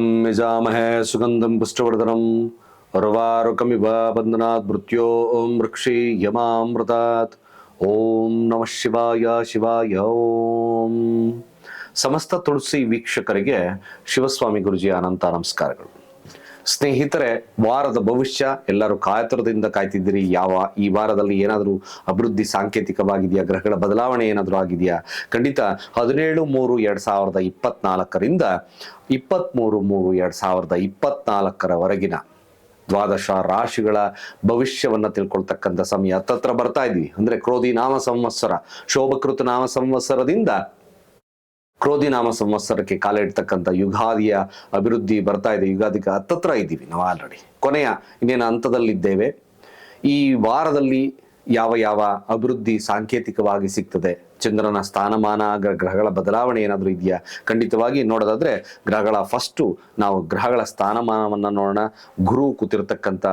ರುದ್ರಂ ಯಜಾಮಹೇ ಸುಗಂಧಂ ಪುಷ್ಟವರ್ಧನ ರವಾರುಕಮಿವ ಬಂಧನಾತ್ ಮೃತ್ಯೋ ಓಂ ವೃಕ್ಷಿ ಯಮಾಮೃತಾತ್ ಓಂ ನಮಃ ಶಿವಾಯ ಶಿವಾಯ ಓಂ ಸಮಸ್ತ ತುಳಸಿ ವೀಕ್ಷಕರಿಗೆ ಶಿವಸ್ವಾಮಿ ಗುರುಜಿ ಅನಂತ ನಮಸ್ಕಾರಗಳು. ಸ್ನೇಹಿತರೆ, ವಾರದ ಭವಿಷ್ಯ, ಎಲ್ಲರೂ ಕಾಯತರದಿಂದ ಕಾಯ್ತಿದ್ದೀರಿ. ಯಾವ, ಈ ವಾರದಲ್ಲಿ ಏನಾದರೂ ಅಭಿವೃದ್ಧಿ ಸಾಂಕೇತಿಕವಾಗಿದೆಯಾ, ಗ್ರಹಗಳ ಬದಲಾವಣೆ ಏನಾದರೂ ಆಗಿದೆಯಾ? ಖಂಡಿತ ಹದಿನೇಳು ಮೂರು ಎರಡು ಸಾವಿರದ ಇಪ್ಪತ್ನಾಲ್ಕರಿಂದ ಇಪ್ಪತ್ತ್ಮೂರು ಮೂರು ಎರಡು ಸಾವಿರದ ಇಪ್ಪತ್ನಾಲ್ಕರವರೆಗಿನ ದ್ವಾದಶ ರಾಶಿಗಳ ಭವಿಷ್ಯವನ್ನ ತಿಳ್ಕೊಳ್ತಕ್ಕಂಥ ಸಮಯ. ಹತ್ತತ್ರ ಬರ್ತಾ ಇದ್ವಿ. ಅಂದ್ರೆ ಕ್ರೋಧಿ ನಾಮ ಸಂವತ್ಸರ, ಶೋಭಕೃತ ನಾಮ ಸಂವತ್ಸರದಿಂದ ಕ್ರೋಧಿ ನಾಮ ಸಂವತ್ಸರಕ್ಕೆ ಕಾಲ ಇಡ್ತಕ್ಕಂಥ ಯುಗಾದಿಯ ಅಭಿವೃದ್ಧಿ ಬರ್ತಾ ಇದೆ. ಯುಗಾದಿಗೆ ಹತ್ತತ್ರ ಇದ್ದೀವಿ ನಾವು ಆಲ್ರೆಡಿ ಕೊನೆಯ ಇನ್ನೇನು ಹಂತದಲ್ಲಿದ್ದೇವೆ? ಈ ವಾರದಲ್ಲಿ ಯಾವ ಯಾವ ಅಭಿವೃದ್ಧಿ ಸಾಂಕೇತಿಕವಾಗಿ ಸಿಗ್ತದೆ? ಚಂದ್ರನ ಸ್ಥಾನಮಾನ, ಗ್ರ- ಗ್ರಹಗಳ ಬದಲಾವಣೆ ಏನಾದರೂ ಇದೆಯಾ? ಖಂಡಿತವಾಗಿ ನೋಡೋದಾದ್ರೆ ಗ್ರಹಗಳ ಫಸ್ಟು ನಾವು ಗ್ರಹಗಳ ಸ್ಥಾನಮಾನವನ್ನು ನೋಡೋಣ. ಗುರು ಕೂತಿರ್ತಕ್ಕಂಥ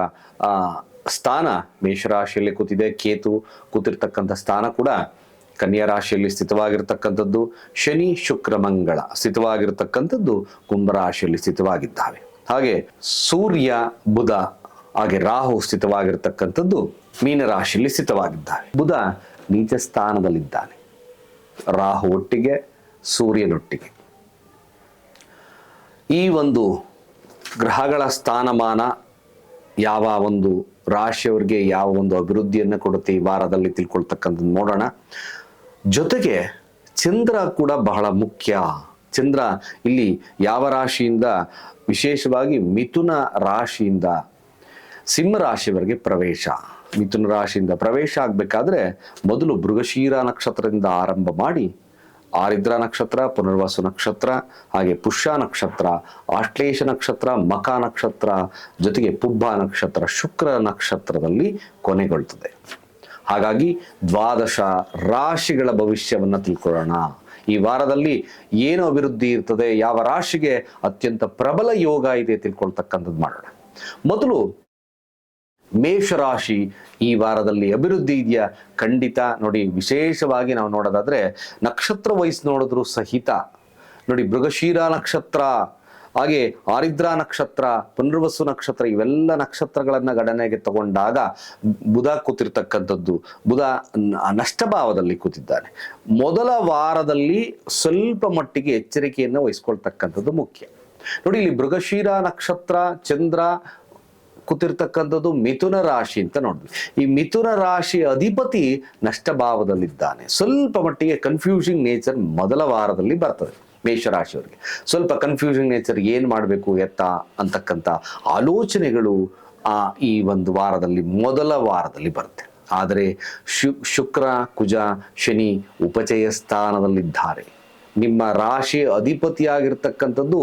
ಸ್ಥಾನ ಮೇಷರಾಶಿಯಲ್ಲಿ ಕೂತಿದೆ. ಕೇತು ಕೂತಿರ್ತಕ್ಕಂಥ ಸ್ಥಾನ ಕೂಡ ಕನ್ಯಾ ರಾಶಿಯಲ್ಲಿ ಸ್ಥಿತವಾಗಿರ್ತಕ್ಕಂಥದ್ದು ಶನಿ ಶುಕ್ರ ಮಂಗಳ ಸ್ಥಿತವಾಗಿರ್ತಕ್ಕಂಥದ್ದು ಕುಂಭರಾಶಿಯಲ್ಲಿ ಸ್ಥಿತವಾಗಿದ್ದಾವೆ. ಹಾಗೆ ಸೂರ್ಯ, ಬುಧ, ಹಾಗೆ ರಾಹು ಸ್ಥಿತವಾಗಿರ್ತಕ್ಕಂಥದ್ದು ಮೀನರಾಶಿಯಲ್ಲಿ ಸ್ಥಿತವಾಗಿದ್ದಾವೆ ಬುಧ ನೀಚ ಸ್ಥಾನದಲ್ಲಿದ್ದಾನೆ. ರಾಹು ಒಟ್ಟಿಗೆ, ಸೂರ್ಯನೊಟ್ಟಿಗೆ. ಈ ಒಂದು ಗ್ರಹಗಳ ಸ್ಥಾನಮಾನ ಯಾವ ಒಂದು ರಾಶಿಯವರಿಗೆ ಯಾವ ಒಂದು ಅಭಿವೃದ್ಧಿಯನ್ನು ಕೊಡುತ್ತೆ ಈ ವಾರದಲ್ಲಿ ತಿಳ್ಕೊಳ್ತಕ್ಕಂಥದ್ದು ನೋಡೋಣ. ಜೊತೆಗೆ ಚಂದ್ರ ಕೂಡ ಬಹಳ ಮುಖ್ಯ. ಚಂದ್ರ ಇಲ್ಲಿ ಯಾವ ರಾಶಿಯಿಂದ? ವಿಶೇಷವಾಗಿ ಮಿಥುನ ರಾಶಿಯಿಂದ ಸಿಂಹ ರಾಶಿಯವರೆಗೆ ಪ್ರವೇಶ. ಮಿಥುನ ರಾಶಿಯಿಂದ ಪ್ರವೇಶ ಆಗಬೇಕಾದ್ರೆ ಮೊದಲು ಮೃಗಶೀರ ನಕ್ಷತ್ರದಿಂದ ಆರಂಭ ಮಾಡಿ, ಆರಿದ್ರ ನಕ್ಷತ್ರ, ಪುನರ್ವಾಸು ನಕ್ಷತ್ರ, ಹಾಗೆ ಪುಷ್ಯ ನಕ್ಷತ್ರ ಆಶ್ಲೇಷ ನಕ್ಷತ್ರ ಮಕ ನಕ್ಷತ್ರ, ಜೊತೆಗೆ ಪುಬ್ಬ ನಕ್ಷತ್ರ, ಶುಕ್ರ ನಕ್ಷತ್ರದಲ್ಲಿ ಕೊನೆಗೊಳ್ತದೆ. ಹಾಗಾಗಿ ದ್ವಾದಶ ರಾಶಿಗಳ ಭವಿಷ್ಯವನ್ನ ತಿಳ್ಕೊಳ್ಳೋಣ. ಈ ವಾರದಲ್ಲಿ ಏನು ಅಭಿವೃದ್ಧಿ ಇರ್ತದೆ, ಯಾವ ರಾಶಿಗೆ ಅತ್ಯಂತ ಪ್ರಬಲ ಯೋಗ ಇದೆ ತಿಳ್ಕೊಳ್ತಕ್ಕಂಥದ್ದು ಮಾಡೋಣ. ಮೊದಲು ಮೇಷರಾಶಿ ಈ ವಾರದಲ್ಲಿ ಅಭಿವೃದ್ಧಿ ಇದೆಯಾ? ಖಂಡಿತ. ನೋಡಿ, ವಿಶೇಷವಾಗಿ ನಾವು ನೋಡೋದಾದ್ರೆ ನಕ್ಷತ್ರ ವಯಸ್ಸು ನೋಡಿದ್ರು ಸಹಿತ. ನೋಡಿ, ಮೃಗಶೀರ ನಕ್ಷತ್ರ ಹಾಗೆ ಆರಿದ್ರ ನಕ್ಷತ್ರ, ಪುನರ್ವಸು ನಕ್ಷತ್ರ ಇವೆಲ್ಲ ನಕ್ಷತ್ರಗಳನ್ನ ಗಣನೆಗೆ ತಗೊಂಡಾಗ ಬುಧ ಕೂತಿರ್ತಕ್ಕಂಥದ್ದು. ಬುಧ ನಷ್ಟಭಾವದಲ್ಲಿ ಕೂತಿದ್ದಾನೆ. ಮೊದಲ ವಾರದಲ್ಲಿ ಸ್ವಲ್ಪ ಮಟ್ಟಿಗೆ ಎಚ್ಚರಿಕೆಯನ್ನು ವಹಿಸ್ಕೊಳ್ತಕ್ಕಂಥದ್ದು ಮುಖ್ಯ. ನೋಡಿ, ಇಲ್ಲಿ ಮೃಗಶೀರ ನಕ್ಷತ್ರ, ಚಂದ್ರ ಕೂತಿರ್ತಕ್ಕಂಥದ್ದು ಮಿಥುನ ರಾಶಿ ಅಂತ ನೋಡಿದ್ವಿ ಈ ಮಿಥುನ ರಾಶಿ ಅಧಿಪತಿ ನಷ್ಟಭಾವದಲ್ಲಿದ್ದಾನೆ. ಸ್ವಲ್ಪ ಮಟ್ಟಿಗೆ ಕನ್ಫ್ಯೂಷಿಂಗ್ ನೇಚರ್ ಮೊದಲ ವಾರದಲ್ಲಿ ಬರ್ತದೆ. ಮೇಷರಾಶಿಯವರಿಗೆ. ಸ್ವಲ್ಪ ಕನ್ಫ್ಯೂಷನ್ ನೇಚರ್ ಏನು ಮಾಡಬೇಕು ಎತ್ತ ಅಂತಕ್ಕಂಥ ಆಲೋಚನೆಗಳು ಆ ಈ ಒಂದು ವಾರದಲ್ಲಿ, ಮೊದಲ ವಾರದಲ್ಲಿ ಬರುತ್ತೆ. ಆದರೆ ಶು, ಶುಕ್ರ, ಕುಜ, ಶನಿ ಉಪಚಯ ಸ್ಥಾನದಲ್ಲಿದ್ದಾರೆ. ನಿಮ್ಮ ರಾಶಿ ಅಧಿಪತಿಯಾಗಿರ್ತಕ್ಕಂಥದ್ದು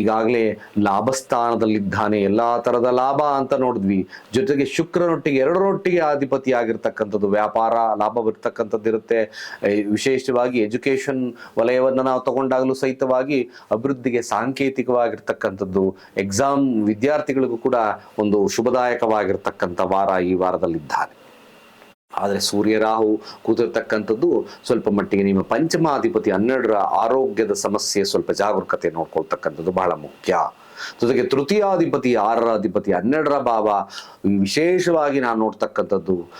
ಈಗಾಗಲೇ ಲಾಭಸ್ಥಾನದಲ್ಲಿದ್ದಾನೆ. ಎಲ್ಲ ತರದ ಲಾಭ ಅಂತ ನೋಡಿದ್ವಿ. ಜೊತೆಗೆ ಶುಕ್ರನೊಟ್ಟಿಗೆ, ಎರಡರೊಟ್ಟಿಗೆ ಅಧಿಪತಿಯಾಗಿರ್ತಕ್ಕಂಥದ್ದು. ವ್ಯಾಪಾರ ಲಾಭ ಬರ್ತಕ್ಕಂಥದ್ದು ಇರುತ್ತೆ ವಿಶೇಷವಾಗಿ ಎಜುಕೇಶನ್ ವಲಯವನ್ನು ನಾವು ತಗೊಂಡಾಗಲೂ ಸಹಿತವಾಗಿ ಅಭಿವೃದ್ಧಿಗೆ ಸಾಂಕೇತಿಕವಾಗಿರ್ತಕ್ಕಂಥದ್ದು. ಎಕ್ಸಾಮ್ ವಿದ್ಯಾರ್ಥಿಗಳಿಗೂ ಕೂಡ ಒಂದು ಶುಭದಾಯಕವಾಗಿರ್ತಕ್ಕಂಥ ವಾರ ಈ ವಾರದಲ್ಲಿದ್ದಾನೆ. ಆದರೆ ಸೂರ್ಯ ರಾಹು ಕೂತಿರ್ತಕ್ಕಂಥದ್ದು ಸ್ವಲ್ಪ ಮಟ್ಟಿಗೆ ನಿಮ್ಮ ಪಂಚಮಾಧಿಪತಿ ಹನ್ನೆರಡರ ಆರೋಗ್ಯದ ಸಮಸ್ಯೆ ಸ್ವಲ್ಪ ಜಾಗರೂಕತೆ ನೋಡ್ಕೊಳ್ತಕ್ಕಂಥದ್ದು ಬಹಳ ಮುಖ್ಯ. ಜೊತೆಗೆ ತೃತೀಯಾಧಿಪತಿ ಆರರ ಅಧಿಪತಿ ಹನ್ನೆರಡರ ಭಾವ, ವಿಶೇಷವಾಗಿ ನಾನು ನೋಡ್ತಕ್ಕಂಥದ್ದು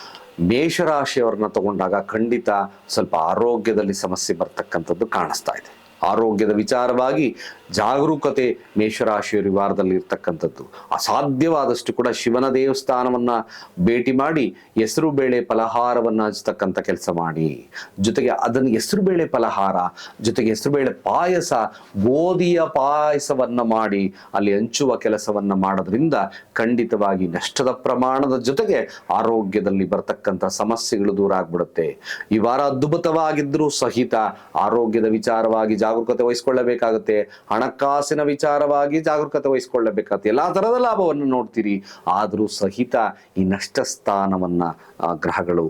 ಮೇಷರಾಶಿಯವರನ್ನ ತಗೊಂಡಾಗ ಖಂಡಿತ ಸ್ವಲ್ಪ ಆರೋಗ್ಯದಲ್ಲಿ ಸಮಸ್ಯೆ ಬರ್ತಕ್ಕಂಥದ್ದು ಕಾಣಿಸ್ತಾ ಇದೆ. ಆರೋಗ್ಯದ ವಿಚಾರವಾಗಿ ಜಾಗರೂಕತೆ ಮೇಷರಾಶಿಯವರು ಈ ವಾರದಲ್ಲಿ ಇರ್ತಕ್ಕಂಥದ್ದು ಅಸಾಧ್ಯವಾದಷ್ಟು ಕೂಡ ಶಿವನ ದೇವಸ್ಥಾನವನ್ನ ಭೇಟಿ ಮಾಡಿ ಹೆಸರು ಬೇಳೆ ಫಲಹಾರವನ್ನ ಹಂಚ್ತಕ್ಕಂಥ ಕೆಲಸ ಮಾಡಿ. ಜೊತೆಗೆ ಅದನ್ನು ಹೆಸರು ಬೇಳೆ ಫಲಹಾರ, ಜೊತೆಗೆ ಹೆಸರು ಬೇಳೆ ಪಾಯಸ, ಗೋಧಿಯ ಪಾಯಸವನ್ನ ಮಾಡಿ ಅಲ್ಲಿ ಹಂಚುವ ಕೆಲಸವನ್ನ ಮಾಡೋದ್ರಿಂದ ಖಂಡಿತವಾಗಿ ನಷ್ಟದ ಪ್ರಮಾಣದ ಜೊತೆಗೆ ಆರೋಗ್ಯದಲ್ಲಿ ಬರ್ತಕ್ಕಂಥ ಸಮಸ್ಯೆಗಳು ದೂರ ಆಗ್ಬಿಡುತ್ತೆ. ಈ ವಾರ ಅದ್ಭುತವಾಗಿದ್ರೂ ಸಹಿತ ಆರೋಗ್ಯದ ವಿಚಾರವಾಗಿ ಜಾಗರೂಕತೆ ವಹಿಸ್ಕೊಳ್ಳಬೇಕಾಗುತ್ತೆ. ಹಣಕಾಸಿನ ವಿಚಾರವಾಗಿ ಜಾಗರೂಕತೆ ವಹಿಸ್ಕೊಳ್ಳಬೇಕಾಗುತ್ತೆ. ಎಲ್ಲಾ ತರದ ಲಾಭವನ್ನು ನೋಡ್ತೀರಿ. ಆದರೂ ಸಹಿತ ಈ ನಷ್ಟ ಸ್ಥಾನವನ್ನ ಗ್ರಹಗಳು,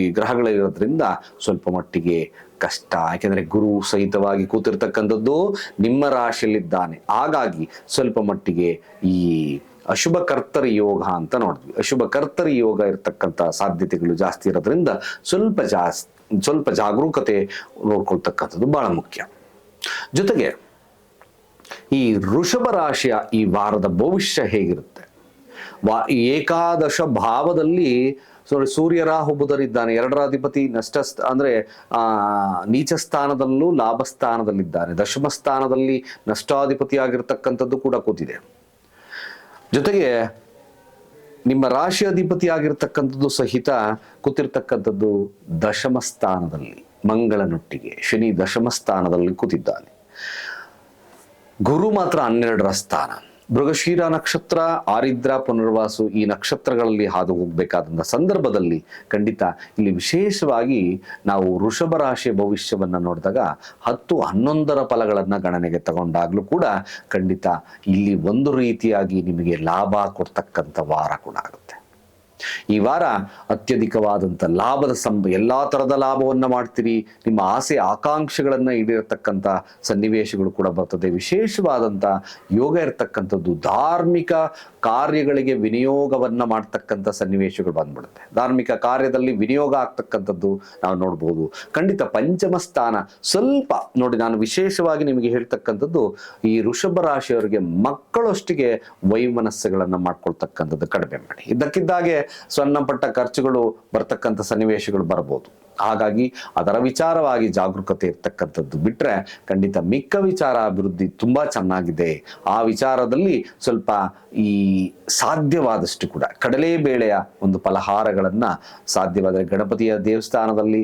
ಈ ಗ್ರಹಗಳಿರೋದ್ರಿಂದ ಸ್ವಲ್ಪ ಮಟ್ಟಿಗೆ ಕಷ್ಟ. ಯಾಕೆಂದ್ರೆ ಗುರು ಸಹಿತವಾಗಿ ಕೂತಿರ್ತಕ್ಕಂಥದ್ದು ನಿಮ್ಮ ರಾಶಿಯಲ್ಲಿದ್ದಾನೆ. ಹಾಗಾಗಿ ಸ್ವಲ್ಪ ಮಟ್ಟಿಗೆ ಈ ಅಶುಭ ಕರ್ತರಿ ಯೋಗ ಅಂತ ನೋಡಿದ್ವಿ ಅಶುಭ ಕರ್ತರಿ ಯೋಗ ಇರತಕ್ಕಂಥ ಸಾಧ್ಯತೆಗಳು ಜಾಸ್ತಿ ಇರೋದ್ರಿಂದ ಸ್ವಲ್ಪ ಜಾಸ್, ಸ್ವಲ್ಪ ಜಾಗರೂಕತೆ ನೋಡ್ಕೊಳ್ತಕ್ಕಂಥದ್ದು ಬಹಳ ಮುಖ್ಯ. ಜೊತೆಗೆ ಈ ಋಷಭ ರಾಶಿಯ ಈ ವಾರದ ಭವಿಷ್ಯ ಹೇಗಿರುತ್ತೆ? ವಾ ಏಕಾದಶ ಭಾವದಲ್ಲಿ ಸೋರಿ ಸೂರ್ಯ ರಾಹು ಬುಧರಿದ್ದಾನೆ ಎರಡರ ಅಧಿಪತಿ ನಷ್ಟ ಆ, ನೀಚ ಸ್ಥಾನದಲ್ಲೂ ಲಾಭ ಸ್ಥಾನದಲ್ಲಿದ್ದಾನೆ ದಶಮ ಸ್ಥಾನದಲ್ಲಿ ನಷ್ಟಾಧಿಪತಿ ಆಗಿರ್ತಕ್ಕಂಥದ್ದು ಕೂಡ ಕೂತಿದೆ. ಜೊತೆಗೆ ನಿಮ್ಮ ರಾಶಿ ಅಧಿಪತಿ ಆಗಿರ್ತಕ್ಕಂಥದ್ದು ಸಹಿತ ಕೂತಿರ್ತಕ್ಕಂಥದ್ದು ದಶಮ ಸ್ಥಾನದಲ್ಲಿ. ಮಂಗಳನೊಟ್ಟಿಗೆ ಶನಿ ದಶಮ ಸ್ಥಾನದಲ್ಲಿ ಕೂತಿದ್ದಾನೆ. ಗುರು ಮಾತ್ರ ಹನ್ನೆರಡರ ಸ್ಥಾನ. ಮೃಗಶೀರ ನಕ್ಷತ್ರ, ಆರಿದ್ರ, ಪುನರ್ವಾಸು ಈ ನಕ್ಷತ್ರಗಳಲ್ಲಿ ಹಾದು ಹೋಗಬೇಕಾದಂಥ ಸಂದರ್ಭದಲ್ಲಿ ಖಂಡಿತ ಇಲ್ಲಿ ವಿಶೇಷವಾಗಿ ನಾವು ವೃಷಭ ರಾಶಿಯ ಭವಿಷ್ಯವನ್ನು ನೋಡಿದಾಗ ಹತ್ತು ಹನ್ನೊಂದರ ಫಲಗಳನ್ನು ಗಣನೆಗೆ ತಗೊಂಡಾಗಲೂ ಕೂಡ ಖಂಡಿತ ಇಲ್ಲಿ ಒಂದು ರೀತಿಯಾಗಿ ನಿಮಗೆ ಲಾಭ ಕೊಡ್ತಕ್ಕಂಥ ವಾರ ಕೂಡ ಆಗುತ್ತೆ ಈ ವಾರ ಅತ್ಯಧಿಕವಾದಂಥ ಲಾಭದ ಸಂ ಎಲ್ಲಾ ತರದ ಲಾಭವನ್ನ ಮಾಡ್ತೀರಿ. ನಿಮ್ಮ ಆಸೆ, ಆಕಾಂಕ್ಷೆಗಳನ್ನು ಈಡೇರತಕ್ಕಂಥ ಸನ್ನಿವೇಶಗಳು ಕೂಡ ಬರ್ತದೆ. ವಿಶೇಷವಾದಂಥ ಯೋಗ ಇರತಕ್ಕಂಥದ್ದು ಧಾರ್ಮಿಕ ಕಾರ್ಯಗಳಿಗೆ ವಿನಿಯೋಗವನ್ನು ಮಾಡ್ತಕ್ಕಂಥ ಸನ್ನಿವೇಶಗಳು ಬಂದ್ಬಿಡುತ್ತೆ. ಧಾರ್ಮಿಕ ಕಾರ್ಯದಲ್ಲಿ ವಿನಿಯೋಗ ಆಗ್ತಕ್ಕಂಥದ್ದು ನಾವು ನೋಡ್ಬೋದು. ಖಂಡಿತ ಪಂಚಮ ಸ್ಥಾನ. ಸ್ವಲ್ಪ ನೋಡಿ ನಾನು ವಿಶೇಷವಾಗಿ ನಿಮಗೆ ಹೇಳ್ತಕ್ಕಂಥದ್ದು ಈ ಋಷಭ ರಾಶಿಯವರಿಗೆ ಮಕ್ಕಳಷ್ಟಿಗೆ ವೈಮನಸ್ಸುಗಳನ್ನು ಮಾಡ್ಕೊಳ್ತಕ್ಕಂಥದ್ದು ಕಡಿಮೆ ಮಾಡಿ. ಇದ್ದಕ್ಕಿದ್ದಾಗೆ ಸಣ್ಣ ಪಟ್ಟ ಖರ್ಚುಗಳು ಬರ್ತಕ್ಕಂಥ ಸನ್ನಿವೇಶಗಳು ಬರ್ಬೋದು. ಹಾಗಾಗಿ ಅದರ ವಿಚಾರವಾಗಿ ಜಾಗರೂಕತೆ ಇರ್ತಕ್ಕಂಥದ್ದು ಬಿಟ್ಟರೆ ಖಂಡಿತ ಮಿಕ್ಕ ವಿಚಾರ ಅಭಿವೃದ್ಧಿ ತುಂಬ ಚೆನ್ನಾಗಿದೆ. ಆ ವಿಚಾರದಲ್ಲಿ ಸ್ವಲ್ಪ ಈ ಸಾಧ್ಯವಾದಷ್ಟು ಕೂಡ ಕಡಲೆಬೇಳೆಯ ಒಂದು ಫಲಹಾರಗಳನ್ನು ಸಾಧ್ಯವಾದರೆ ಗಣಪತಿಯ ದೇವಸ್ಥಾನದಲ್ಲಿ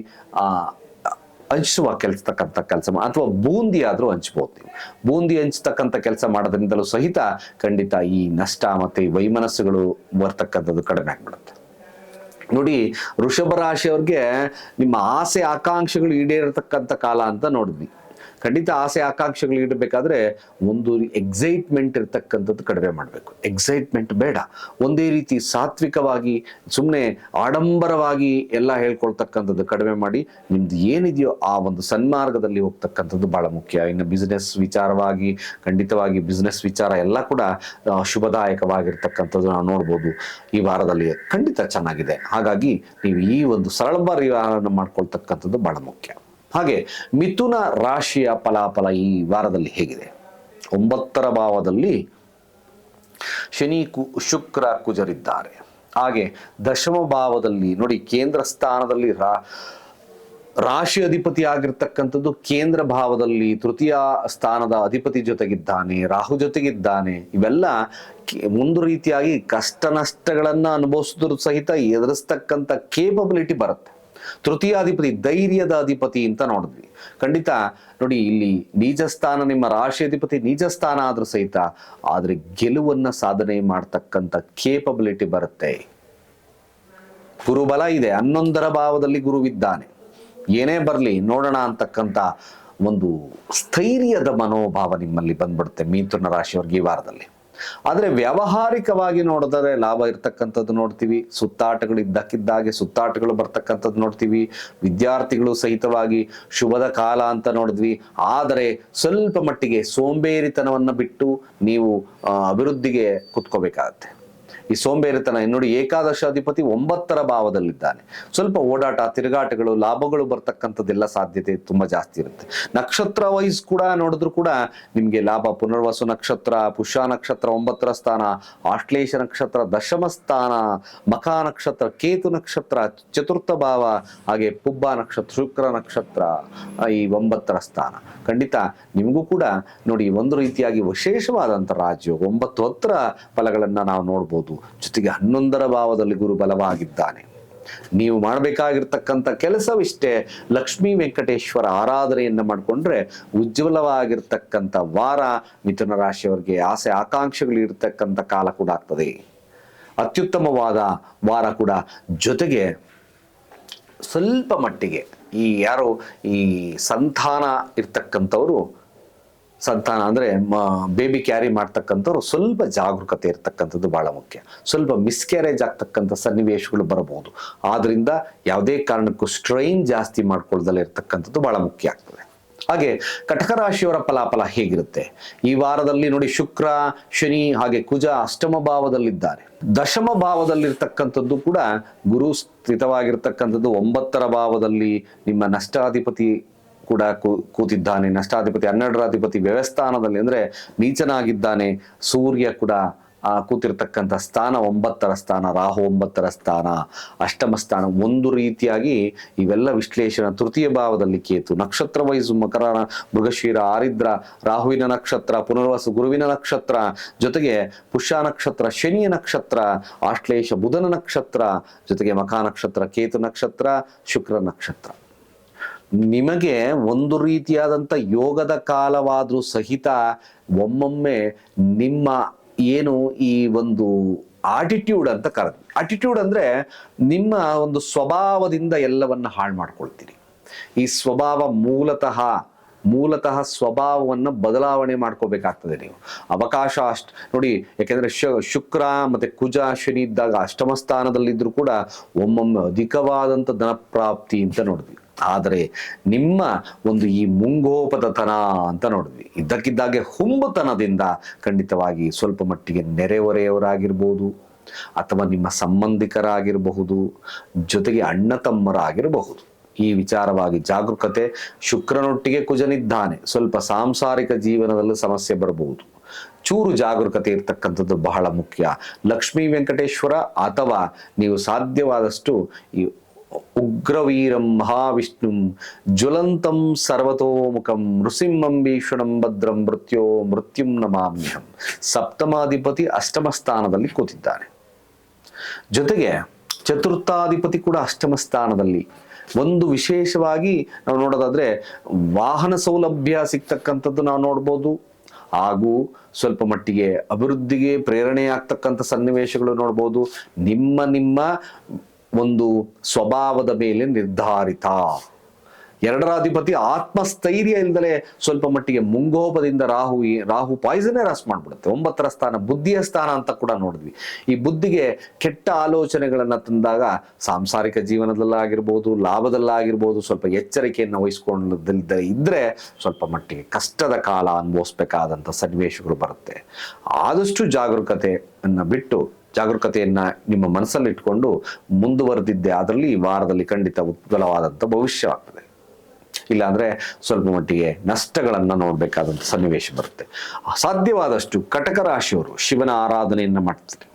ಹಂಚುವ ಕೆಲಸತಕ್ಕಂಥ ಕೆಲಸ ಅಥವಾ ಬೂಂದಿ ಆದರೂ ಹಂಚ್ಬೋದು. ನೀವು ಬೂಂದಿ ಹಂಚ್ತಕ್ಕಂಥ ಕೆಲಸ ಮಾಡೋದ್ರಿಂದಲೂ ಸಹಿತ ಖಂಡಿತ ಈ ನಷ್ಟ ಮತ್ತು ಈ ವೈಮನಸ್ಸುಗಳು ಬರ್ತಕ್ಕಂಥದ್ದು ಕಡಿಮೆ ಆಗ್ಬಿಡುತ್ತೆ. ನೋಡಿ, ವೃಷಭ ರಾಶಿಯವ್ರಿಗೆ ನಿಮ್ಮ ಆಸೆ, ಆಕಾಂಕ್ಷೆಗಳು ಈಡೇರತಕ್ಕಂಥ ಕಾಲ ಅಂತ ನೋಡಿದ್ವಿ. ಖಂಡಿತ ಆಸೆ, ಆಕಾಂಕ್ಷೆಗಳು ಇಡಬೇಕಾದ್ರೆ ಒಂದು ಎಕ್ಸೈಟ್ಮೆಂಟ್ ಇರ್ತಕ್ಕಂಥದ್ದು ಕಡಿಮೆ ಮಾಡಬೇಕು. ಎಕ್ಸೈಟ್ಮೆಂಟ್ ಬೇಡ. ಒಂದೇ ರೀತಿ ಸಾತ್ವಿಕವಾಗಿ ಸುಮ್ಮನೆ ಆಡಂಬರವಾಗಿ ಎಲ್ಲ ಹೇಳ್ಕೊಳ್ತಕ್ಕಂಥದ್ದು ಕಡಿಮೆ ಮಾಡಿ, ನಿಮ್ದು ಏನಿದೆಯೋ ಆ ಒಂದು ಸನ್ಮಾರ್ಗದಲ್ಲಿ ಹೋಗ್ತಕ್ಕಂಥದ್ದು ಬಹಳ ಮುಖ್ಯ. ಇನ್ನು ಬಿಸ್ನೆಸ್ ವಿಚಾರವಾಗಿ, ಖಂಡಿತವಾಗಿ ಬಿಸ್ನೆಸ್ ವಿಚಾರ ಎಲ್ಲ ಕೂಡ ಶುಭದಾಯಕವಾಗಿರ್ತಕ್ಕಂಥದ್ದು ನಾವು ನೋಡ್ಬೋದು ಈ ವಾರದಲ್ಲಿ. ಖಂಡಿತ ಚೆನ್ನಾಗಿದೆ. ಹಾಗಾಗಿ ನೀವು ಈ ಒಂದು ಸರಳ ಪರಿವಾರವನ್ನು ಮಾಡ್ಕೊಳ್ತಕ್ಕಂಥದ್ದು ಬಹಳ ಮುಖ್ಯ. ಹಾಗೆ ಮಿಥುನ ರಾಶಿಯ ಫಲಾಫಲ ಈ ವಾರದಲ್ಲಿ ಹೇಗಿದೆ? ಒಂಬತ್ತರ ಭಾವದಲ್ಲಿ ಶನಿ ಕು, ಶುಕ್ರ ಕುಜರಿದ್ದಾರೆ. ಹಾಗೆ ದಶಮ ಭಾವದಲ್ಲಿ ನೋಡಿ ಕೇಂದ್ರ ಸ್ಥಾನದಲ್ಲಿ ರಾ, ರಾಶಿ ಅಧಿಪತಿ ಆಗಿರ್ತಕ್ಕಂಥದ್ದು ಕೇಂದ್ರ ಭಾವದಲ್ಲಿ ತೃತೀಯ ಸ್ಥಾನದ ಅಧಿಪತಿ ಜೊತೆಗಿದ್ದಾನೆ, ರಾಹು ಜೊತೆಗಿದ್ದಾನೆ. ಇವೆಲ್ಲ ಒಂದು ರೀತಿಯಾಗಿ ಕಷ್ಟ ನಷ್ಟಗಳನ್ನು ಅನುಭವಿಸಿದ್ರು ಸಹಿತ ಎದುರಿಸ್ತಕ್ಕಂಥ ಕೇಪಬಿಲಿಟಿ ಬರುತ್ತೆ. ತೃತೀಯಾಧಿಪತಿ ಧೈರ್ಯದ ಅಧಿಪತಿ ಅಂತ ನೋಡಿದ್ವಿ. ಖಂಡಿತ ನೋಡಿ, ಇಲ್ಲಿ ನೀಜ ಸ್ಥಾನ ನಿಮ್ಮ ರಾಶಿ ಅಧಿಪತಿ ನೀಚ ಸ್ಥಾನ ಆದ್ರೂ ಸಹಿತ, ಆದ್ರೆ ಗೆಲುವನ್ನ ಸಾಧನೆ ಮಾಡ್ತಕ್ಕಂಥ ಕೇಪಬಿಲಿಟಿ ಬರುತ್ತೆ. ಗುರುಬಲ ಇದೆ, ಹನ್ನೊಂದರ ಭಾವದಲ್ಲಿ ಗುರುವಿದ್ದಾನೆ. ಏನೇ ಬರಲಿ, ನೋಡೋಣ ಅಂತಕ್ಕಂಥ ಒಂದು ಸ್ಥೈರ್ಯದ ಮನೋಭಾವ ನಿಮ್ಮಲ್ಲಿ ಬಂದ್ಬಿಡುತ್ತೆ ಮೀಥುನ ರಾಶಿಯವ್ರಿಗೆ ಈ ವಾರದಲ್ಲಿ. ಆದರೆ ವ್ಯಾವಹಾರಿಕವಾಗಿ ನೋಡಿದರೆ ಲಾಭ ಇರ್ತಕ್ಕಂಥದ್ದು ನೋಡ್ತೀವಿ. ಸುತ್ತಾಟಗಳು ಇದ್ದಕ್ಕಿದ್ದಾಗೆ ಸುತ್ತಾಟಗಳು ಬರ್ತಕ್ಕಂಥದ್ದು ನೋಡ್ತೀವಿ. ವಿದ್ಯಾರ್ಥಿಗಳು ಸಹಿತವಾಗಿ ಶುಭದ ಕಾಲ ಅಂತ ನೋಡಿದ್ವಿ. ಆದರೆ ಸ್ವಲ್ಪ ಮಟ್ಟಿಗೆ ಸೋಂಬೇರಿತನವನ್ನು ಬಿಟ್ಟು ನೀವು ಅಭಿವೃದ್ಧಿಗೆ ಕುತ್ಕೋಬೇಕಾಗತ್ತೆ. ಈ ಸೋಂಬೇರಿತನ ನೋಡಿ ಏಕಾದಶಾಧಿಪತಿ ಒಂಬತ್ತರ ಭಾವದಲ್ಲಿದ್ದಾನೆ. ಸ್ವಲ್ಪ ಓಡಾಟ, ತಿರುಗಾಟಗಳು, ಲಾಭಗಳು ಬರ್ತಕ್ಕಂಥದ್ದೆಲ್ಲ ಸಾಧ್ಯತೆ ತುಂಬಾ ಜಾಸ್ತಿ ಇರುತ್ತೆ. ನಕ್ಷತ್ರ ವೈಸ್ ಕೂಡ ನೋಡಿದ್ರು ಕೂಡ ನಿಮ್ಗೆ ಲಾಭ, ಪುನರ್ವಸು ನಕ್ಷತ್ರ, ಪುಷ್ಯ ನಕ್ಷತ್ರ ಒಂಬತ್ತರ ಸ್ಥಾನ, ಆಶ್ಲೇಷ ನಕ್ಷತ್ರ ದಶಮ ಸ್ಥಾನ, ಮಖ ನಕ್ಷತ್ರ, ಕೇತು ನಕ್ಷತ್ರ, ಚತುರ್ಥ ಭಾವ, ಹಾಗೆ ಪುಬ್ಬ ನಕ್ಷತ್ರ, ಶುಕ್ರ ನಕ್ಷತ್ರ ಈ ಒಂಬತ್ತರ ಸ್ಥಾನ. ಖಂಡಿತ ನಿಮಗೂ ಕೂಡ ನೋಡಿ ಒಂದು ರೀತಿಯಾಗಿ ವಿಶೇಷವಾದಂತ ರಾಜ್ಯ ಒಂಬತ್ತು ಹತ್ರ ಫಲಗಳನ್ನ ನಾವು ನೋಡ್ಬೋದು. ಜೊತೆಗೆ ಹನ್ನೊಂದರ ಭಾವದಲ್ಲಿ ಗುರು ಬಲವಾಗಿದ್ದಾನೆ. ನೀವು ಮಾಡಬೇಕಾಗಿರ್ತಕ್ಕಂಥ ಕೆಲಸವಿಷ್ಟೇ ಲಕ್ಷ್ಮೀ ವೆಂಕಟೇಶ್ವರ ಆರಾಧನೆಯನ್ನ ಮಾಡಿಕೊಂಡ್ರೆ ಉಜ್ವಲವಾಗಿರ್ತಕ್ಕಂಥ ವಾರ ಮಿಥುನ ರಾಶಿಯವರಿಗೆ ಆಸೆ ಆಕಾಂಕ್ಷೆಗಳು ಇರತಕ್ಕಂಥ ಕಾಲ ಕೂಡ ಆಗ್ತದೆ. ಅತ್ಯುತ್ತಮವಾದ ವಾರ ಕೂಡ ಜೊತೆಗೆ ಸ್ವಲ್ಪ ಮಟ್ಟಿಗೆ ಈ ಯಾರು ಈ ಸಂತಾನ ಇರ್ತಕ್ಕಂಥವ್ರು ಸಂತಾನ ಅಂದ್ರೆ ಬೇಬಿ ಕ್ಯಾರಿ ಮಾಡ್ತಕ್ಕಂಥವ್ರು ಸ್ವಲ್ಪ ಜಾಗರೂಕತೆ ಇರ್ತಕ್ಕಂಥದ್ದು ಭಾಳ ಮುಖ್ಯ. ಸ್ವಲ್ಪ ಮಿಸ್ಕ್ಯಾರೇಜ್ ಆಗ್ತಕ್ಕಂಥ ಸನ್ನಿವೇಶಗಳು ಬರಬಹುದು. ಆದ್ದರಿಂದ ಯಾವುದೇ ಕಾರಣಕ್ಕೂ ಸ್ಟ್ರೈನ್ ಜಾಸ್ತಿ ಮಾಡ್ಕೊಳ್ದಲ್ಲೇ ಇರ್ತಕ್ಕಂಥದ್ದು ಭಾಳ ಮುಖ್ಯ ಆಗ್ತದೆ. ಹಾಗೆ ಕಟಕ ರಾಶಿಯವರ ಫಲಾಫಲ ಹೇಗಿರುತ್ತೆ? ಈ ವಾರದಲ್ಲಿ ನೋಡಿ ಶುಕ್ರ, ಶನಿ, ಹಾಗೆ ಕುಜ ಅಷ್ಟಮ ಭಾವದಲ್ಲಿದ್ದಾರೆ. ದಶಮ ಭಾವದಲ್ಲಿರ್ತಕ್ಕಂಥದ್ದು ಕೂಡ ಗುರು ಸ್ಥಿತವಾಗಿರ್ತಕ್ಕಂಥದ್ದು ಒಂಬತ್ತರ ಭಾವದಲ್ಲಿ ನಿಮ್ಮ ನಷ್ಟಾಧಿಪತಿ ಕೂಡ ಕೂತಿದ್ದಾನೆ. ನಷ್ಟಾಧಿಪತಿ, ಹನ್ನೆರಡರಾಧಿಪತಿ ವ್ಯವಸ್ಥಾನದಲ್ಲಿ ಅಂದ್ರೆ ನೀಚನಾಗಿದ್ದಾನೆ. ಸೂರ್ಯ ಕೂಡ ಆ ಕೂತಿರ್ತಕ್ಕಂಥ ಸ್ಥಾನ ಒಂಬತ್ತರ ಸ್ಥಾನ, ರಾಹು ಒಂಬತ್ತರ ಸ್ಥಾನ, ಅಷ್ಟಮ ಸ್ಥಾನ. ಒಂದು ರೀತಿಯಾಗಿ ಇವೆಲ್ಲ ವಿಶ್ಲೇಷಣೆ ತೃತೀಯ ಭಾವದಲ್ಲಿ ಕೇತು. ನಕ್ಷತ್ರ ವಯಸ್ಸು ಮಕರ ಮೃಗಶೀರ, ಆರಿದ್ರ, ರಾಹುವಿನ ನಕ್ಷತ್ರ, ಪುನರ್ವಾಸು, ಗುರುವಿನ ನಕ್ಷತ್ರ, ಜೊತೆಗೆ ಪುಷ್ಯ ನಕ್ಷತ್ರ, ಶನಿಯ ನಕ್ಷತ್ರ, ಆಶ್ಲೇಷ ಬುಧನ ನಕ್ಷತ್ರ, ಜೊತೆಗೆ ಮಖಾ ನಕ್ಷತ್ರ, ಕೇತು ನಕ್ಷತ್ರ, ಶುಕ್ರ ನಕ್ಷತ್ರ. ನಿಮಗೆ ಒಂದು ರೀತಿಯಾದಂಥ ಯೋಗದ ಕಾಲವಾದರೂ ಸಹಿತ ಒಮ್ಮೊಮ್ಮೆ ನಿಮ್ಮ ಏನು ಈ ಒಂದು ಆಟಿಟ್ಯೂಡ್ ಅಂತ ಕರೆದು. ಆಟಿಟ್ಯೂಡ್ ಅಂದ್ರೆ ನಿಮ್ಮ ಒಂದು ಸ್ವಭಾವದಿಂದ ಎಲ್ಲವನ್ನ ಹಾಳು ಮಾಡ್ಕೊಳ್ತೀರಿ. ಈ ಸ್ವಭಾವ ಮೂಲತಃ ಮೂಲತಃ ಸ್ವಭಾವವನ್ನು ಬದಲಾವಣೆ ಮಾಡ್ಕೋಬೇಕಾಗ್ತದೆ ನೀವು. ಅವಕಾಶ ಅಷ್ಟ, ನೋಡಿ ಯಾಕೆಂದ್ರೆ ಶ, ಶುಕ್ರ ಮತ್ತು ಕುಜ ಶನಿ ಇದ್ದಾಗ ಅಷ್ಟಮ ಸ್ಥಾನದಲ್ಲಿದ್ದರೂ ಕೂಡ ಒಮ್ಮೊಮ್ಮೆ ಅಧಿಕವಾದಂಥ ಧನಪ್ರಾಪ್ತಿ ಅಂತ ನೋಡಿದ್ವಿ ಆದರೆ ನಿಮ್ಮ ಒಂದು ಈ ಮುಂಗೋಪದತನ ಅಂತ ನೋಡಿದ್ವಿ. ಇದ್ದಕ್ಕಿದ್ದಾಗೆ ಹುಂಬತನದಿಂದ ಖಂಡಿತವಾಗಿ ಸ್ವಲ್ಪ ಮಟ್ಟಿಗೆ ನೆರೆಹೊರೆಯವರಾಗಿರ್ಬೋದು, ಅಥವಾ ನಿಮ್ಮ ಸಂಬಂಧಿಕರಾಗಿರಬಹುದು, ಜೊತೆಗೆ ಅಣ್ಣ ತಮ್ಮರಾಗಿರಬಹುದು. ಈ ವಿಚಾರವಾಗಿ ಜಾಗರೂಕತೆ ಶುಕ್ರನೊಟ್ಟಿಗೆ ಕುಜನಿದ್ದಾನೆ. ಸ್ವಲ್ಪ ಸಾಂಸಾರಿಕ ಜೀವನದಲ್ಲೂ ಸಮಸ್ಯೆ ಬರಬಹುದು. ಚೂರು ಜಾಗರೂಕತೆ ಇರ್ತಕ್ಕಂಥದ್ದು ಬಹಳ ಮುಖ್ಯ. ಲಕ್ಷ್ಮೀ ವೆಂಕಟೇಶ್ವರ ಅಥವಾ ನೀವು ಸಾಧ್ಯವಾದಷ್ಟು ಈ ಉಗ್ರವೀರಂ ಮಹಾವಿಷ್ಣುಂ ಜ್ವಲಂತಂ ಸರ್ವತೋಮುಖಂ ನೃಸಿಂಹಂ ಭೀಷಣಂ ಭದ್ರಂ ಮೃತ್ಯೋ ಮೃತ್ಯುಂ ನಮಾಮ್ಯಹಂ. ಸಪ್ತಮಾಧಿಪತಿ ಅಷ್ಟಮ ಸ್ಥಾನದಲ್ಲಿ ಕೂತಿದ್ದಾನೆ. ಜೊತೆಗೆ ಚತುರ್ಥಾಧಿಪತಿ ಕೂಡ ಅಷ್ಟಮ ಸ್ಥಾನದಲ್ಲಿ. ಒಂದು ವಿಶೇಷವಾಗಿ ನಾವು ನೋಡೋದಾದ್ರೆ ವಾಹನ ಸೌಲಭ್ಯ ಸಿಗ್ತಕ್ಕಂಥದ್ದು ನಾವು ನೋಡ್ಬೋದು. ಹಾಗೂ ಸ್ವಲ್ಪ ಮಟ್ಟಿಗೆ ಅಭಿವೃದ್ಧಿಗೆ ಪ್ರೇರಣೆ ಆಗ್ತಕ್ಕಂಥ ಸನ್ನಿವೇಶಗಳು ನೋಡ್ಬೋದು. ನಿಮ್ಮ ನಿಮ್ಮ ಒಂದು ಸ್ವಭಾವದ ಮೇಲೆ ನಿರ್ಧಾರಿತ. ಎರಡರ ಅಧಿಪತಿ ಆತ್ಮಸ್ಥೈರ್ಯ ಸ್ವಲ್ಪ ಮಟ್ಟಿಗೆ ಮುಂಗೋಪದಿಂದ ರಾಹು ರಾಹು ಪಾಯ್ಸನೇ ರಾಸ್ ಮಾಡ್ಬಿಡುತ್ತೆ. ಒಂಬತ್ತರ ಸ್ಥಾನ, ಬುದ್ಧಿಯ ಸ್ಥಾನ ಅಂತ ಕೂಡ ನೋಡಿದ್ವಿ. ಈ ಬುದ್ಧಿಗೆ ಕೆಟ್ಟ ಆಲೋಚನೆಗಳನ್ನ ತಂದಾಗ ಸಾಂಸಾರಿಕ ಜೀವನದಲ್ಲಾಗಿರ್ಬೋದು ಲಾಭದಲ್ಲಾಗಿರ್ಬೋದು ಸ್ವಲ್ಪ ಎಚ್ಚರಿಕೆಯನ್ನು ವಹಿಸ್ಕೊಂಡಿದ್ದ ಇದ್ರೆ ಸ್ವಲ್ಪ ಮಟ್ಟಿಗೆ ಕಷ್ಟದ ಕಾಲ ಅನುಭವಿಸ್ಬೇಕಾದಂಥ ಸನ್ನಿವೇಶಗಳು ಬರುತ್ತೆ. ಆದಷ್ಟು ಜಾಗರೂಕತೆಯನ್ನು ಬಿಟ್ಟು ಜಾಗರೂಕತೆಯನ್ನ ನಿಮ್ಮ ಮನಸ್ಸಲ್ಲಿ ಇಟ್ಕೊಂಡು ಮುಂದುವರೆದಿದ್ದೆ ಅದರಲ್ಲಿ ಈ ವಾರದಲ್ಲಿ ಖಂಡಿತ ಉಜ್ವಲವಾದಂಥ ಭವಿಷ್ಯವಾಗ್ತದೆ. ಇಲ್ಲಾಂದ್ರೆ ಸ್ವಲ್ಪ ಮಟ್ಟಿಗೆ ನಷ್ಟಗಳನ್ನು ನೋಡಬೇಕಾದಂಥ ಸನ್ನಿವೇಶ ಬರುತ್ತೆ. ಸಾಧ್ಯವಾದಷ್ಟು ಕಟಕ ರಾಶಿಯವರು ಶಿವನ ಆರಾಧನೆಯನ್ನ ಮಾಡ್ತಾರೆ.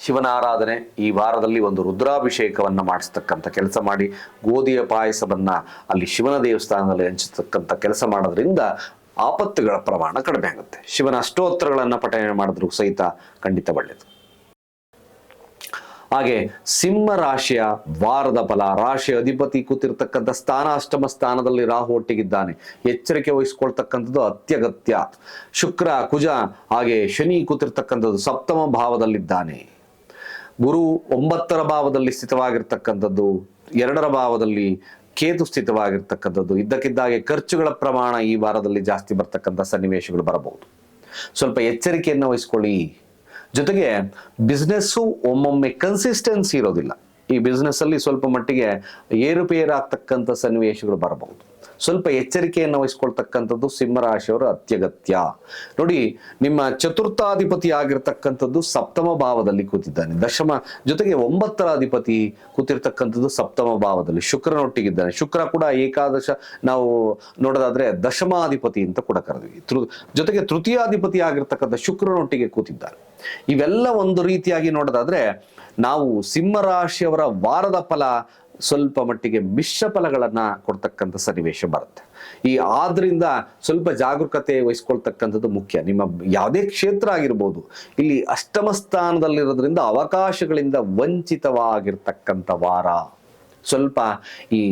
ಶಿವನ ಆರಾಧನೆ ಈ ವಾರದಲ್ಲಿ ಒಂದು ರುದ್ರಾಭಿಷೇಕವನ್ನು ಮಾಡಿಸ್ತಕ್ಕಂಥ ಕೆಲಸ ಮಾಡಿ, ಗೋಧಿಯ ಪಾಯಸವನ್ನ ಅಲ್ಲಿ ಶಿವನ ದೇವಸ್ಥಾನದಲ್ಲಿ ಹಂಚತಕ್ಕಂಥ ಕೆಲಸ ಮಾಡೋದ್ರಿಂದ ಆಪತ್ತುಗಳ ಪ್ರಮಾಣ ಕಡಿಮೆ ಆಗುತ್ತೆ. ಶಿವನ ಅಷ್ಟೋತ್ತರಗಳನ್ನ ಪಠನೆ ಮಾಡಿದ್ರು ಸಹಿತ ಖಂಡಿತ ಒಳ್ಳೆಯದು ಹಾಗೆ ಸಿಂಹ ರಾಶಿಯ ವಾರದ ಫಲ, ರಾಶಿಯ ಅಧಿಪತಿ ಕೂತಿರ್ತಕ್ಕಂಥ ಸ್ಥಾನ, ಅಷ್ಟಮ ಸ್ಥಾನದಲ್ಲಿ ರಾಹು ಒಟ್ಟಿಗಿದ್ದಾನೆ. ಎಚ್ಚರಿಕೆ ವಹಿಸ್ಕೊಳ್ತಕ್ಕಂಥದ್ದು ಅತ್ಯಗತ್ಯ. ಶುಕ್ರ, ಕುಜ, ಹಾಗೆ ಶನಿ ಕೂತಿರ್ತಕ್ಕಂಥದ್ದು ಸಪ್ತಮ ಭಾವದಲ್ಲಿದ್ದಾನೆ. ಗುರು ಒಂಬತ್ತರ ಭಾವದಲ್ಲಿ ಸ್ಥಿತವಾಗಿರ್ತಕ್ಕಂಥದ್ದು, ಎರಡರ ಭಾವದಲ್ಲಿ ಕೇತು ಸ್ಥಿತವಾಗಿರ್ತಕ್ಕಂಥದ್ದು. ಇದ್ದಕ್ಕಿದ್ದಾಗೆ ಖರ್ಚುಗಳ ಪ್ರಮಾಣ ಈ ವಾರದಲ್ಲಿ ಜಾಸ್ತಿ ಬರ್ತಕ್ಕಂಥ ಸನ್ನಿವೇಶಗಳು ಬರಬಹುದು. ಸ್ವಲ್ಪ ಎಚ್ಚರಿಕೆಯನ್ನು ವಹಿಸ್ಕೊಳ್ಳಿ. ಜೊತೆಗೆ ಬಿಸ್ನೆಸ್ಸು ಒಮ್ಮೊಮ್ಮೆ ಕನ್ಸಿಸ್ಟೆನ್ಸಿ ಇರೋದಿಲ್ಲ. ಈ ಬಿಸ್ನೆಸ್ಸಲ್ಲಿ ಸ್ವಲ್ಪ ಮಟ್ಟಿಗೆ ಏರುಪೇರಾಗ್ತಕ್ಕಂಥ ಸನ್ನಿವೇಶಗಳು ಬರಬಹುದು. ಸ್ವಲ್ಪ ಎಚ್ಚರಿಕೆಯನ್ನು ವಹಿಸ್ಕೊಳ್ತಕ್ಕಂಥದ್ದು ಸಿಂಹರಾಶಿಯವರ ಅತ್ಯಗತ್ಯ. ನೋಡಿ, ನಿಮ್ಮ ಚತುರ್ಥಾಧಿಪತಿ ಆಗಿರ್ತಕ್ಕಂಥದ್ದು ಸಪ್ತಮ ಭಾವದಲ್ಲಿ ಕೂತಿದ್ದಾನೆ. ದಶಮ ಜೊತೆಗೆ ಒಂಬತ್ತರ ಅಧಿಪತಿ ಕೂತಿರ್ತಕ್ಕಂಥದ್ದು ಸಪ್ತಮ ಭಾವದಲ್ಲಿ ಶುಕ್ರನೊಟ್ಟಿಗಿದ್ದಾನೆ. ಶುಕ್ರ ಕೂಡ ಏಕಾದಶ ನಾವು ನೋಡೋದಾದ್ರೆ ದಶಮಾಧಿಪತಿ ಅಂತ ಕೂಡ ಕರೆದ್ವಿ. ತೃ ಜೊತೆಗೆ ತೃತೀಯಾಧಿಪತಿ ಆಗಿರ್ತಕ್ಕಂಥ ಶುಕ್ರನೊಟ್ಟಿಗೆ ಕೂತಿದ್ದಾರೆ. ಇವೆಲ್ಲ ಒಂದು ರೀತಿಯಾಗಿ ನೋಡೋದಾದ್ರೆ ನಾವು ಸಿಂಹರಾಶಿಯವರ ವಾರದ ಫಲ ಸ್ವಲ್ಪ ಮಟ್ಟಿಗೆ ಮಿಶ್ರ ಫಲಗಳನ್ನ ಕೊಡ್ತಕ್ಕಂಥ ಸನ್ನಿವೇಶ ಬರುತ್ತೆ. ಈ ಆದ್ರಿಂದ ಸ್ವಲ್ಪ ಜಾಗರೂಕತೆ ವಹಿಸ್ಕೊಳ್ತಕ್ಕಂಥದ್ದು ಮುಖ್ಯ. ನಿಮ್ಮ ಯಾವುದೇ ಕ್ಷೇತ್ರ ಆಗಿರ್ಬೋದು, ಇಲ್ಲಿ ಅಷ್ಟಮ ಸ್ಥಾನದಲ್ಲಿರೋದ್ರಿಂದ ಅವಕಾಶಗಳಿಂದ ವಂಚಿತವಾಗಿರ್ತಕ್ಕಂಥ ವಾರ. ಸ್ವಲ್ಪ ಈ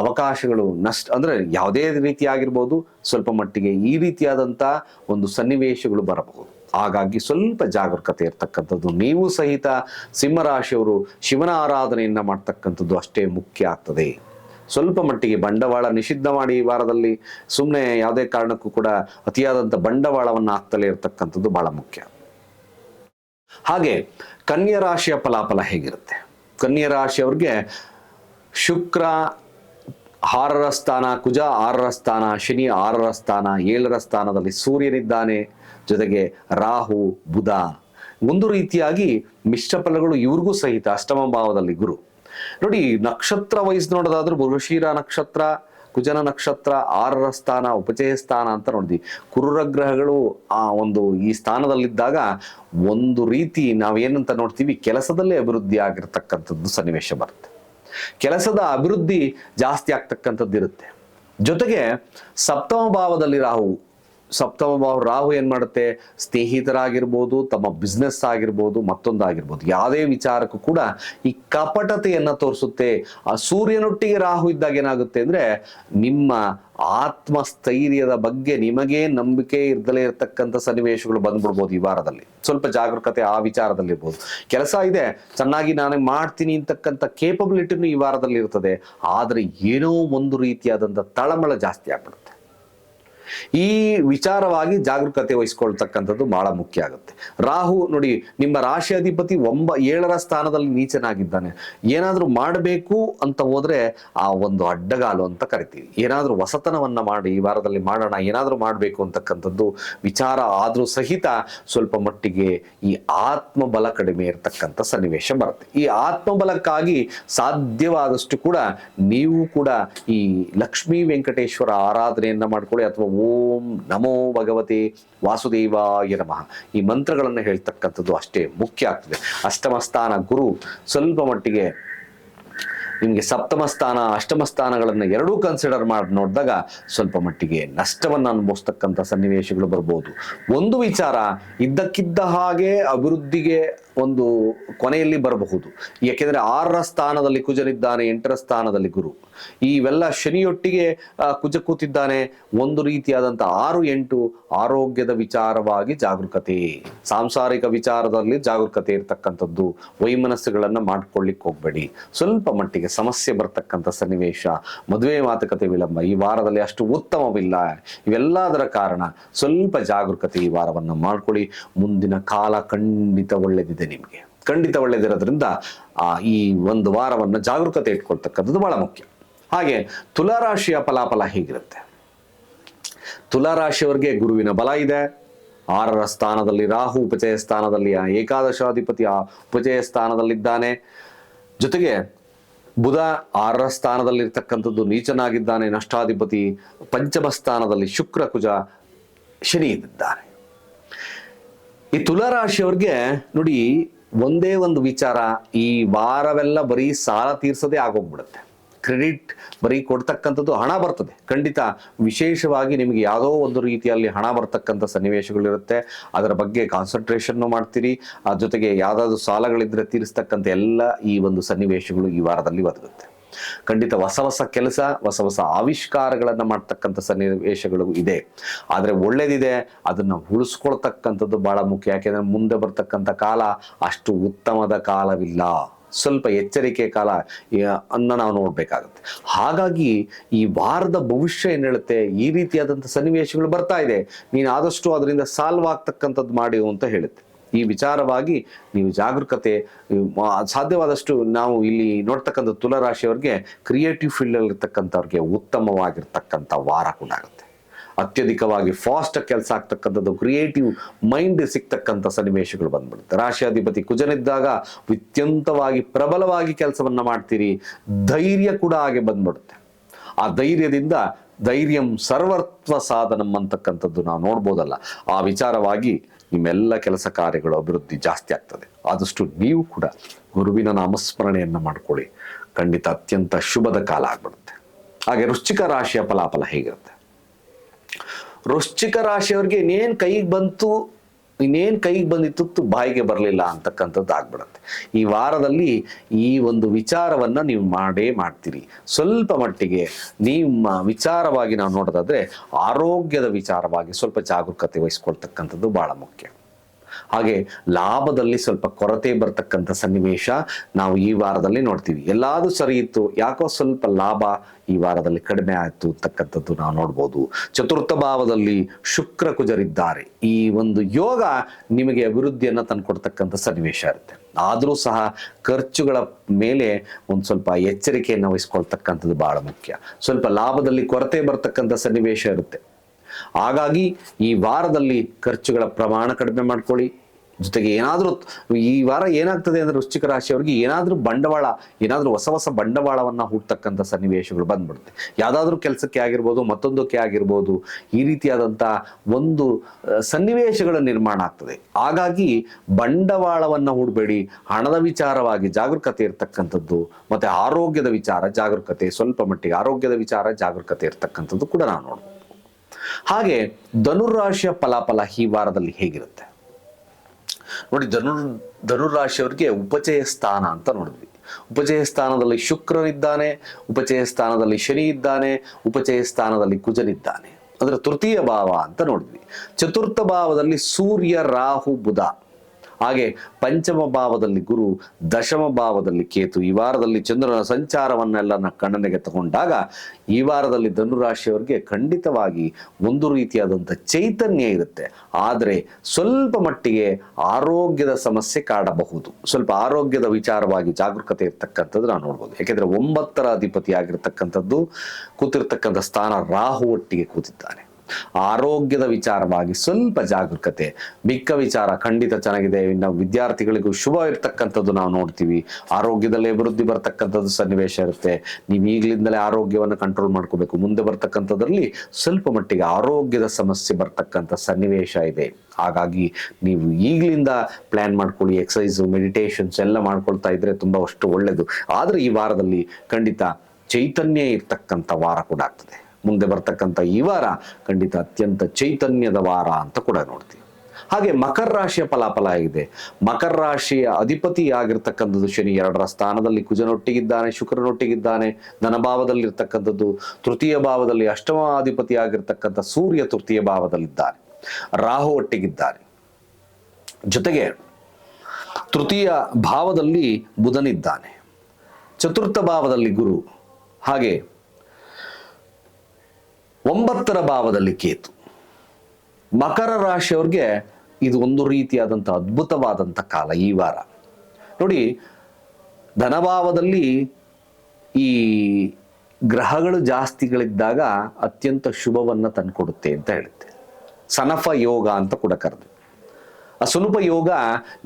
ಅವಕಾಶಗಳು ನಷ್ಟ, ಅಂದ್ರೆ ಯಾವುದೇ ರೀತಿಯಾಗಿರ್ಬೋದು, ಸ್ವಲ್ಪ ಮಟ್ಟಿಗೆ ಈ ರೀತಿಯಾದಂಥ ಒಂದು ಸನ್ನಿವೇಶಗಳು ಬರಬಹುದು. ಹಾಗಾಗಿ ಸ್ವಲ್ಪ ಜಾಗರೂಕತೆ ಇರ್ತಕ್ಕಂಥದ್ದು. ನೀವು ಸಹಿತ ಸಿಂಹರಾಶಿಯವರು ಶಿವನ ಆರಾಧನೆಯನ್ನ ಮಾಡ್ತಕ್ಕಂಥದ್ದು ಅಷ್ಟೇ ಮುಖ್ಯ ಆಗ್ತದೆ. ಸ್ವಲ್ಪ ಮಟ್ಟಿಗೆ ಬಂಡವಾಳ ನಿಷಿದ್ಧ ಮಾಡಿ ಈ ವಾರದಲ್ಲಿ. ಸುಮ್ಮನೆ ಯಾವುದೇ ಕಾರಣಕ್ಕೂ ಕೂಡ ಅತಿಯಾದಂಥ ಬಂಡವಾಳವನ್ನು ಹಾಕ್ತಲೇ ಇರತಕ್ಕಂಥದ್ದು ಬಹಳ ಮುಖ್ಯ. ಹಾಗೆ ಕನ್ಯಾ ರಾಶಿಯ ಫಲಾಫಲ ಹೇಗಿರುತ್ತೆ? ಕನ್ಯಾ ರಾಶಿಯವ್ರಿಗೆ ಶುಕ್ರ ಆರರ ಸ್ಥಾನ, ಕುಜ ಆರರ ಸ್ಥಾನ, ಶನಿ ಆರರ ಸ್ಥಾನ, ಏಳರ ಸ್ಥಾನದಲ್ಲಿ ಸೂರ್ಯನಿದ್ದಾನೆ. ಜೊತೆಗೆ ರಾಹು, ಬುಧ. ಒಂದು ರೀತಿಯಾಗಿ ಮಿಶ್ರ ಫಲಗಳು ಇವ್ರಿಗೂ ಸಹಿತ ಅಷ್ಟಮ ಭಾವದಲ್ಲಿ ಗುರು. ನೋಡಿ, ನಕ್ಷತ್ರ ವಯಸ್ಸು ನೋಡೋದಾದ್ರೂ ಮೃಗಶೀರ ನಕ್ಷತ್ರ, ಕುಜನ ನಕ್ಷತ್ರ, ಆರರ ಸ್ಥಾನ, ಉಪಚಯ ಸ್ಥಾನ ಅಂತ ನೋಡಿದ್ವಿ ಕುರುರ ಗ್ರಹಗಳು ಆ ಒಂದು ಈ ಸ್ಥಾನದಲ್ಲಿದ್ದಾಗ ಒಂದು ರೀತಿ ನಾವೇನಂತ ನೋಡ್ತೀವಿ, ಕೆಲಸದಲ್ಲೇ ಅಭಿವೃದ್ಧಿ ಆಗಿರ್ತಕ್ಕಂಥದ್ದು ಸನ್ನಿವೇಶ ಬರುತ್ತೆ. ಕೆಲಸದ ಅಭಿವೃದ್ಧಿ ಜಾಸ್ತಿ ಆಗ್ತಕ್ಕಂಥದ್ದು ಇರುತ್ತೆ ಜೊತೆಗೆ ಸಪ್ತಮ ಭಾವದಲ್ಲಿ ರಾಹು. ಸಪ್ತಮ ಭಾವ ರಾಹು ಏನು ಮಾಡುತ್ತೆ? ಸ್ನೇಹಿತರಾಗಿರ್ಬೋದು, ತಮ್ಮ ಬಿಸ್ನೆಸ್ ಆಗಿರ್ಬೋದು ಮತ್ತೊಂದು ಆಗಿರ್ಬೋದು ಯಾವುದೇ ವಿಚಾರಕ್ಕೂ ಕೂಡ ಈ ಕಪಟತೆಯನ್ನು ತೋರಿಸುತ್ತೆ. ಆ ಸೂರ್ಯನೊಟ್ಟಿಗೆ ರಾಹು ಇದ್ದಾಗ ಏನಾಗುತ್ತೆ ಅಂದ್ರೆ, ನಿಮ್ಮ ಆತ್ಮಸ್ಥೈರ್ಯದ ಬಗ್ಗೆ ನಿಮಗೇ ನಂಬಿಕೆ ಇರ್ದಲೇ ಇರತಕ್ಕಂಥ ಸನ್ನಿವೇಶಗಳು ಬಂದ್ಬಿಡ್ಬೋದು ಈ ವಾರದಲ್ಲಿ. ಸ್ವಲ್ಪ ಜಾಗರೂಕತೆ ಆ ವಿಚಾರದಲ್ಲಿ ಇರ್ಬೋದು ಕೆಲಸ ಇದೆ, ಚೆನ್ನಾಗಿ ನಾನು ಮಾಡ್ತೀನಿ ಅಂತಕ್ಕಂಥ ಕೇಪಬಿಲಿಟಿನೂ ಈ ವಾರದಲ್ಲಿ ಇರ್ತದೆ. ಆದರೆ ಏನೋ ಒಂದು ರೀತಿಯಾದಂಥ ತಳಮಳ ಜಾಸ್ತಿ ಆಗ್ಬಿಡುತ್ತೆ. ಈ ವಿಚಾರವಾಗಿ ಜಾಗರೂಕತೆ ವಹಿಸ್ಕೊಳ್ತಕ್ಕಂಥದ್ದು ಬಹಳ ಮುಖ್ಯ ಆಗುತ್ತೆ. ರಾಹು ನೋಡಿ, ನಿಮ್ಮ ರಾಶಿ ಅಧಿಪತಿ ಒಂಬ ಏಳರ ಸ್ಥಾನದಲ್ಲಿ ನೀಚನಾಗಿದ್ದಾನೆ. ಏನಾದರೂ ಮಾಡಬೇಕು ಅಂತ ಹೋದ್ರೆ ಆ ಒಂದು ಅಡ್ಡಗಾಲು ಅಂತ ಕರಿತೀವಿ. ಏನಾದರೂ ವಸತನವನ್ನ ಮಾಡಿ, ಈ ವಾರದಲ್ಲಿ ಮಾಡೋಣ, ಏನಾದರೂ ಮಾಡಬೇಕು ಅಂತಕ್ಕಂಥದ್ದು ವಿಚಾರ ಆದರೂ ಸಹಿತ ಸ್ವಲ್ಪ ಮಟ್ಟಿಗೆ ಈ ಆತ್ಮಬಲ ಕಡಿಮೆ ಇರತಕ್ಕಂಥ ಸನ್ನಿವೇಶ ಬರುತ್ತೆ. ಈ ಆತ್ಮಬಲಕ್ಕಾಗಿ ಸಾಧ್ಯವಾದಷ್ಟು ಕೂಡ ನೀವು ಕೂಡ ಈ ಲಕ್ಷ್ಮೀ ವೆಂಕಟೇಶ್ವರ ಆರಾಧನೆಯನ್ನ ಮಾಡ್ಕೊಳ್ಳಿ ಅಥವಾ ಓಂ ನಮೋ ಭಗವತಿ ವಾಸುದೇವಾಯ ನಮಃ. ಈ ಮಂತ್ರಗಳನ್ನು ಹೇಳ್ತಕ್ಕಂಥದ್ದು ಅಷ್ಟೇ ಮುಖ್ಯ ಆಗ್ತದೆ. ಅಷ್ಟಮಸ್ಥಾನ ಗುರು ಸ್ವಲ್ಪ ಮಟ್ಟಿಗೆ ನಿಮಗೆ ಸಪ್ತಮ ಸ್ಥಾನ, ಅಷ್ಟಮ ಸ್ಥಾನಗಳನ್ನು ಎರಡೂ ಕನ್ಸಿಡರ್ ಮಾಡಿ ನೋಡಿದಾಗ ಸ್ವಲ್ಪ ಮಟ್ಟಿಗೆ ನಷ್ಟವನ್ನು ಅನುಭವಿಸ್ತಕ್ಕಂಥ ಸನ್ನಿವೇಶಗಳು ಬರ್ಬೋದು. ಒಂದು ವಿಚಾರ, ಇದ್ದಕ್ಕಿದ್ದ ಹಾಗೆ ಅಭಿವೃದ್ಧಿಗೆ ಒಂದು ಕೊನೆಯಲ್ಲಿ ಬರಬಹುದು. ಯಾಕೆಂದರೆ ಆರರ ಸ್ಥಾನದಲ್ಲಿ ಕುಜನಿದ್ದಾನೆ ಎಂಟರ ಸ್ಥಾನದಲ್ಲಿ ಗುರು. ಇವೆಲ್ಲ ಶನಿಯೊಟ್ಟಿಗೆ ಕುಜ ಕೂತಿದ್ದಾನೆ ಒಂದು ರೀತಿಯಾದಂಥ ಆರು ಎಂಟು ಆರೋಗ್ಯದ ವಿಚಾರವಾಗಿ ಜಾಗರೂಕತೆ. ಸಾಂಸಾರಿಕ ವಿಚಾರದಲ್ಲಿ ಜಾಗರೂಕತೆ ಇರತಕ್ಕಂಥದ್ದು. ವೈಮನಸ್ಸುಗಳನ್ನು ಮಾಡ್ಕೊಳ್ಳಿಕ್ಕೆ ಹೋಗ್ಬೇಡಿ. ಸ್ವಲ್ಪ ಮಟ್ಟಿಗೆ ಸಮಸ್ಯೆ ಬರ್ತಕ್ಕಂಥ ಸನ್ನಿವೇಶ, ಮದುವೆ ಮಾತುಕತೆ ವಿಳಂಬ, ಈ ವಾರದಲ್ಲಿ ಅಷ್ಟು ಉತ್ತಮವಿಲ್ಲ. ಇವೆಲ್ಲದರ ಕಾರಣ ಸ್ವಲ್ಪ ಜಾಗರೂಕತೆ ಈ ವಾರವನ್ನು ಮಾಡ್ಕೊಳ್ಳಿ. ಮುಂದಿನ ಕಾಲ ಖಂಡಿತ ಒಳ್ಳೆದಿದೆ ನಿಮಗೆ. ಖಂಡಿತ ಒಳ್ಳೆದಿರೋದ್ರಿಂದ, ಆ, ಈ ಒಂದು ವಾರವನ್ನು ಜಾಗರೂಕತೆ ಇಟ್ಕೊಳ್ತಕ್ಕಂಥದ್ದು ಬಹಳ ಮುಖ್ಯ. ಹಾಗೆ ತುಲಾರಾಶಿಯ ಫಲಾಫಲ ಹೇಗಿರುತ್ತೆ? ತುಲಾರಾಶಿಯವರಿಗೆ ಗುರುವಿನ ಬಲ ಇದೆ. ಆರರ ಸ್ಥಾನದಲ್ಲಿ ರಾಹು ಉಪಚಯ ಸ್ಥಾನದಲ್ಲಿ ಏಕಾದಶಾಧಿಪತಿ ಆ ಉಪಚಯ ಸ್ಥಾನದಲ್ಲಿದ್ದಾನೆ. ಜೊತೆಗೆ ಬುಧ ಆರರ ಸ್ಥಾನದಲ್ಲಿರ್ತಕ್ಕಂಥದ್ದು ನೀಚನಾಗಿದ್ದಾನೆ, ನಷ್ಟಾಧಿಪತಿ ಪಂಚಮ ಸ್ಥಾನದಲ್ಲಿ ಶುಕ್ರ ಕುಜ ಶನಿ ಇದ್ದಾನೆ ಈ ತುಲಾರಾಶಿಯವ್ರಿಗೆ ನೋಡಿ, ಒಂದೇ ಒಂದು ವಿಚಾರ, ಈ ವಾರವೆಲ್ಲ ಬರೀ ಸಾಲ ತೀರ್ಸೋದೇ ಆಗೋಗ್ಬಿಡುತ್ತೆ. ಕ್ರೆಡಿಟ್ ಬರೀ ಕೊಡ್ತಕ್ಕಂಥದ್ದು ಹಣ ಬರ್ತದೆ. ಖಂಡಿತ ವಿಶೇಷವಾಗಿ ನಿಮಗೆ ಯಾವುದೋ ಒಂದು ರೀತಿಯಲ್ಲಿ ಹಣ ಬರ್ತಕ್ಕಂಥ ಸನ್ನಿವೇಶಗಳಿರುತ್ತೆ ಅದರ ಬಗ್ಗೆ ಕಾನ್ಸಂಟ್ರೇಷನ್ನು ಮಾಡ್ತೀರಿ. ಆ ಜೊತೆಗೆ ಯಾವುದಾದ್ರು ಸಾಲಗಳಿದ್ದರೆ ತೀರಿಸ್ತಕ್ಕಂಥ ಎಲ್ಲ ಈ ಒಂದು ಸನ್ನಿವೇಶಗಳು ಈ ವಾರದಲ್ಲಿ ಒದಗುತ್ತೆ ಖಂಡಿತ ಹೊಸ ಹೊಸ ಕೆಲಸ, ಹೊಸ ಹೊಸ ಆವಿಷ್ಕಾರಗಳನ್ನು ಮಾಡ್ತಕ್ಕಂಥ ಸನ್ನಿವೇಶಗಳು ಇದೆ. ಆದರೆ ಒಳ್ಳೇದಿದೆ, ಅದನ್ನು ಉಳಿಸ್ಕೊಳ್ತಕ್ಕಂಥದ್ದು ಭಾಳ ಮುಖ್ಯ. ಯಾಕೆಂದರೆ ಮುಂದೆ ಬರ್ತಕ್ಕಂಥ ಕಾಲ ಅಷ್ಟು ಉತ್ತಮದ ಕಾಲವಿಲ್ಲ. ಸ್ವಲ್ಪ ಎಚ್ಚರಿಕೆ ಕಾಲ ಅನ್ನ ನಾವು ನೋಡಬೇಕಾಗುತ್ತೆ. ಹಾಗಾಗಿ ಈ ವಾರದ ಭವಿಷ್ಯ ಏನು ಹೇಳುತ್ತೆ? ಈ ರೀತಿಯಾದಂಥ ಸನ್ನಿವೇಶಗಳು ಬರ್ತಾ ಇದೆ. ನೀನು ಆದಷ್ಟು ಅದರಿಂದ ಸಾಲ್ವ್ ಆಗ್ತಕ್ಕಂಥದ್ದು ಮಾಡಿ ಅಂತ ಹೇಳುತ್ತೆ. ಈ ವಿಚಾರವಾಗಿ ನೀವು ಜಾಗರೂಕತೆ ಸಾಧ್ಯವಾದಷ್ಟು ನಾವು ಇಲ್ಲಿ ನೋಡ್ತಕ್ಕಂಥ ತುಲರಾಶಿಯವ್ರಿಗೆ ಕ್ರಿಯೇಟಿವ್ ಫೀಲ್ಡಲ್ಲಿರ್ತಕ್ಕಂಥವ್ರಿಗೆ ಉತ್ತಮವಾಗಿರ್ತಕ್ಕಂಥ ವಾರ ಕೂಡ ಆಗುತ್ತೆ ಅತ್ಯಧಿಕವಾಗಿ ಫಾಸ್ಟ್ ಕೆಲಸ ಆಗ್ತಕ್ಕಂಥದ್ದು ಕ್ರಿಯೇಟಿವ್ ಮೈಂಡ್ ಸಿಗ್ತಕ್ಕಂಥ ಸನ್ನಿವೇಶಗಳು ಬಂದ್ಬಿಡುತ್ತೆ. ರಾಶಿಯಾಧಿಪತಿ ಕುಜನಿದ್ದಾಗ ಅತ್ಯಂತವಾಗಿ ಪ್ರಬಲವಾಗಿ ಕೆಲಸವನ್ನು ಮಾಡ್ತೀರಿ, ಧೈರ್ಯ ಕೂಡ ಹಾಗೆ ಬಂದ್ಬಿಡುತ್ತೆ. ಆ ಧೈರ್ಯದಿಂದ ಧೈರ್ಯಂ ಸರ್ವತ್ವ ಸಾಧನಂ ಅಂತಕ್ಕಂಥದ್ದು ನಾವು ನೋಡ್ಬೋದಲ್ಲ. ಆ ವಿಚಾರವಾಗಿ ನಿಮ್ಮೆಲ್ಲ ಕೆಲಸ ಕಾರ್ಯಗಳು ಅಭಿವೃದ್ಧಿ ಜಾಸ್ತಿ ಆಗ್ತದೆ. ಆದಷ್ಟು ನೀವು ಕೂಡ ಗುರುವಿನ ನಾಮಸ್ಮರಣೆಯನ್ನು ಮಾಡ್ಕೊಳ್ಳಿ. ಖಂಡಿತ ಅತ್ಯಂತ ಶುಭದ ಕಾಲ ಆಗ್ಬಿಡುತ್ತೆ. ಹಾಗೆ ವೃಶ್ಚಿಕ ರಾಶಿಯ ಫಲಾಫಲ ಹೇಗಿರುತ್ತೆ? ವೃಶ್ಚಿಕ ರಾಶಿಯವ್ರಿಗೆ ಇನ್ನೇನು ಕೈಗೆ ಬಂತು, ಇನ್ನೇನು ಕೈಗೆ ಬಂದಿತ್ತು ಬಾಯಿಗೆ ಬರಲಿಲ್ಲ ಅಂತಕ್ಕಂಥದ್ದು ಆಗ್ಬಿಡುತ್ತೆ. ಈ ವಾರದಲ್ಲಿ ಈ ಒಂದು ವಿಚಾರವನ್ನು ನೀವು ಮಾಡೇ ಮಾಡ್ತೀರಿ. ಸ್ವಲ್ಪ ಮಟ್ಟಿಗೆ ನಿಮ್ಮ ವಿಚಾರವಾಗಿ ನಾವು ನೋಡೋದಾದರೆ ಆರೋಗ್ಯದ ವಿಚಾರವಾಗಿ ಸ್ವಲ್ಪ ಜಾಗರೂಕತೆ ವಹಿಸ್ಕೊಳ್ತಕ್ಕಂಥದ್ದು ಭಾಳ ಮುಖ್ಯ. ಹಾಗೆ ಲಾಭದಲ್ಲಿ ಸ್ವಲ್ಪ ಕೊರತೆ ಬರ್ತಕ್ಕಂಥ ಸನ್ನಿವೇಶ ನಾವು ಈ ವಾರದಲ್ಲಿ ನೋಡ್ತೀವಿ. ಎಲ್ಲಾದರೂ ಸರಿ ಇತ್ತು, ಯಾಕೋ ಸ್ವಲ್ಪ ಲಾಭ ಈ ವಾರದಲ್ಲಿ ಕಡಿಮೆ ಆಯ್ತು ಅಂತಕ್ಕಂಥದ್ದು ನಾವು ನೋಡ್ಬೋದು. ಚತುರ್ಥ ಭಾವದಲ್ಲಿ ಶುಕ್ರ ಕುಜರಿದ್ದಾರೆ. ಈ ಒಂದು ಯೋಗ ನಿಮಗೆ ಅಭಿವೃದ್ಧಿಯನ್ನ ತಂದ್ಕೊಡ್ತಕ್ಕಂಥ ಸನ್ನಿವೇಶ ಇರುತ್ತೆ. ಆದರೂ ಸಹ ಖರ್ಚುಗಳ ಮೇಲೆ ಒಂದು ಸ್ವಲ್ಪ ಎಚ್ಚರಿಕೆಯನ್ನು ವಹಿಸ್ಕೊಳ್ತಕ್ಕಂಥದ್ದು ಬಹಳ ಮುಖ್ಯ. ಸ್ವಲ್ಪ ಲಾಭದಲ್ಲಿ ಕೊರತೆ ಬರ್ತಕ್ಕಂಥ ಸನ್ನಿವೇಶ ಇರುತ್ತೆ. ಹಾಗಾಗಿ ಈ ವಾರದಲ್ಲಿ ಖರ್ಚುಗಳ ಪ್ರಮಾಣ ಕಡಿಮೆ ಮಾಡ್ಕೊಳ್ಳಿ. ಜೊತೆಗೆ ಏನಾದರೂ ಈ ವಾರ ಏನಾಗ್ತದೆ ಅಂದರೆ ವೃಶ್ಚಿಕ ರಾಶಿಯವರಿಗೆ ಏನಾದರೂ ಬಂಡವಾಳ, ಏನಾದರೂ ಹೊಸ ಹೊಸ ಬಂಡವಾಳವನ್ನ ಹುಟ್ಟತಕ್ಕಂಥ ಸನ್ನಿವೇಶಗಳು ಬಂದ್ಬಿಡುತ್ತೆ. ಯಾವುದಾದ್ರೂ ಕೆಲಸಕ್ಕೆ ಆಗಿರ್ಬೋದು, ಮತ್ತೊಂದಕ್ಕೆ ಆಗಿರ್ಬೋದು, ಈ ರೀತಿಯಾದಂಥ ಒಂದು ಸನ್ನಿವೇಶಗಳ ನಿರ್ಮಾಣ ಆಗ್ತದೆ. ಹಾಗಾಗಿ ಬಂಡವಾಳವನ್ನ ಹೂಡಬೇಡಿ, ಹಣದ ವಿಚಾರವಾಗಿ ಜಾಗರೂಕತೆ ಇರತಕ್ಕಂಥದ್ದು, ಮತ್ತೆ ಆರೋಗ್ಯದ ವಿಚಾರ ಜಾಗರೂಕತೆ, ಸ್ವಲ್ಪ ಮಟ್ಟಿಗೆ ಆರೋಗ್ಯದ ವಿಚಾರ ಜಾಗರೂಕತೆ ಇರತಕ್ಕಂಥದ್ದು ಕೂಡ ನಾವು ನೋಡ್ಬೋದು. ಹಾಗೆ ಧನುರಾಶಿಯ ಫಲಾಫಲ ಈ ವಾರದಲ್ಲಿ ಹೇಗಿರುತ್ತೆ? ನೋಡಿ, ಧನು, ಧನುರಾಶಿಯವರಿಗೆ ಉಪಚಯ ಸ್ಥಾನ ಅಂತ ನೋಡಿದ್ವಿ. ಉಪಚಯ ಸ್ಥಾನದಲ್ಲಿ ಶುಕ್ರನಿದ್ದಾನೆ, ಉಪಚಯ ಸ್ಥಾನದಲ್ಲಿ ಶನಿ ಇದ್ದಾನೆ, ಉಪಚಯ ಸ್ಥಾನದಲ್ಲಿ ಕುಜನಿದ್ದಾನೆ. ಅಂದ್ರೆ ತೃತೀಯ ಭಾವ ಅಂತ ನೋಡಿದ್ವಿ. ಚತುರ್ಥ ಭಾವದಲ್ಲಿ ಸೂರ್ಯ, ರಾಹು, ಬುಧ. ಹಾಗೆ ಪಂಚಮ ಭಾವದಲ್ಲಿ ಗುರು, ದಶಮ ಭಾವದಲ್ಲಿ ಕೇತು. ಈ ವಾರದಲ್ಲಿ ಚಂದ್ರನ ಸಂಚಾರವನ್ನೆಲ್ಲ ಗಣನೆಗೆ ತಗೊಂಡಾಗ ಈ ವಾರದಲ್ಲಿ ಧನುರಾಶಿಯವರಿಗೆ ಖಂಡಿತವಾಗಿ ಒಂದು ರೀತಿಯಾದಂಥ ಚೈತನ್ಯ ಇರುತ್ತೆ. ಆದರೆ ಸ್ವಲ್ಪ ಮಟ್ಟಿಗೆ ಆರೋಗ್ಯದ ಸಮಸ್ಯೆ ಕಾಡಬಹುದು. ಸ್ವಲ್ಪ ಆರೋಗ್ಯದ ವಿಚಾರವಾಗಿ ಜಾಗರೂಕತೆ ಇರ್ತಕ್ಕಂಥದ್ದು ನಾವು ನೋಡ್ಬೋದು. ಯಾಕೆಂದ್ರೆ ಒಂಬತ್ತರ ಅಧಿಪತಿ ಆಗಿರ್ತಕ್ಕಂಥದ್ದು, ಕೂತಿರ್ತಕ್ಕಂಥ ಸ್ಥಾನ ರಾಹು ಒಟ್ಟಿಗೆ ಕೂತಿದ್ದಾನೆ ಆರೋಗ್ಯದ ವಿಚಾರವಾಗಿ ಸ್ವಲ್ಪ ಜಾಗರೂಕತೆ ಮಿಕ್ಕ ವಿಚಾರ ಖಂಡಿತ ಚೆನ್ನಾಗಿದೆ. ಇನ್ನು ವಿದ್ಯಾರ್ಥಿಗಳಿಗೂ ಶುಭ ಇರ್ತಕ್ಕಂಥದ್ದು ನಾವು ನೋಡ್ತೀವಿ. ಆರೋಗ್ಯದಲ್ಲಿ ಅಭಿವೃದ್ಧಿ ಬರ್ತಕ್ಕಂಥದ್ದು ಸನ್ನಿವೇಶ ಇರುತ್ತೆ. ನೀವು ಈಗಲಿಂದಲೇ ಆರೋಗ್ಯವನ್ನು ಕಂಟ್ರೋಲ್ ಮಾಡ್ಕೋಬೇಕು. ಮುಂದೆ ಬರ್ತಕ್ಕಂಥದ್ರಲ್ಲಿ ಸ್ವಲ್ಪ ಮಟ್ಟಿಗೆ ಆರೋಗ್ಯದ ಸಮಸ್ಯೆ ಬರ್ತಕ್ಕಂಥ ಸನ್ನಿವೇಶ ಇದೆ. ಹಾಗಾಗಿ ನೀವು ಈಗಲಿಂದ ಪ್ಲಾನ್ ಮಾಡ್ಕೊಳ್ಳಿ. ಎಕ್ಸಸೈಸು ಮೆಡಿಟೇಷನ್ಸ್ ಎಲ್ಲ ಮಾಡ್ಕೊಳ್ತಾ ಇದ್ರೆ ತುಂಬ ಅಷ್ಟು ಒಳ್ಳೆಯದು ಆದರೆ ಈ ವಾರದಲ್ಲಿ ಖಂಡಿತ ಚೈತನ್ಯ ಇರ್ತಕ್ಕಂಥ ವಾರ ಕೂಡ ಆಗ್ತದೆ. ಮುಂದೆ ಬರ್ತಕ್ಕಂಥ ಈ ವಾರ ಖಂಡಿತ ಅತ್ಯಂತ ಚೈತನ್ಯದ ವಾರ ಅಂತ ಕೂಡ ನೋಡ್ತೀವಿ. ಹಾಗೆ ಮಕರ ರಾಶಿಯ ಫಲಾಫಲ ಆಗಿದೆ ಮಕರ ರಾಶಿಯ ಅಧಿಪತಿ ಆಗಿರ್ತಕ್ಕಂಥದ್ದು ಶನಿ ಎರಡರ ಸ್ಥಾನದಲ್ಲಿ ಕುಜನೊಟ್ಟಿಗಿದ್ದಾನೆ, ಶುಕ್ರನೊಟ್ಟಿಗಿದ್ದಾನೆ, ಧನಭಾವದಲ್ಲಿರ್ತಕ್ಕಂಥದ್ದು ತೃತೀಯ ಭಾವದಲ್ಲಿ ಅಷ್ಟಮ ಅಧಿಪತಿ ಆಗಿರ್ತಕ್ಕಂಥ ಸೂರ್ಯ ತೃತೀಯ ಭಾವದಲ್ಲಿದ್ದಾನೆ. ರಾಹು ಒಟ್ಟಿಗಿದ್ದಾನೆ. ಜೊತೆಗೆ ತೃತೀಯ ಭಾವದಲ್ಲಿ ಬುಧನಿದ್ದಾನೆ. ಚತುರ್ಥ ಭಾವದಲ್ಲಿ ಗುರು. ಹಾಗೆ ಒಂಬತ್ತರ ಭಾವದಲ್ಲಿ ಕೇತು. ಮಕರ ರಾಶಿಯವ್ರಿಗೆ ಇದು ಒಂದು ರೀತಿಯಾದಂಥ ಅದ್ಭುತವಾದಂಥ ಕಾಲ ಈ ವಾರ. ನೋಡಿ, ಧನಭಾವದಲ್ಲಿ ಈ ಗ್ರಹಗಳು ಜಾಸ್ತಿಗಳಿದ್ದಾಗ ಅತ್ಯಂತ ಶುಭವನ್ನು ತಂದುಕೊಡುತ್ತೆ ಅಂತ ಹೇಳುತ್ತೆ. ಸನಫ ಯೋಗ ಅಂತ ಕೂಡ ಕರೆದು ಸುಲಭ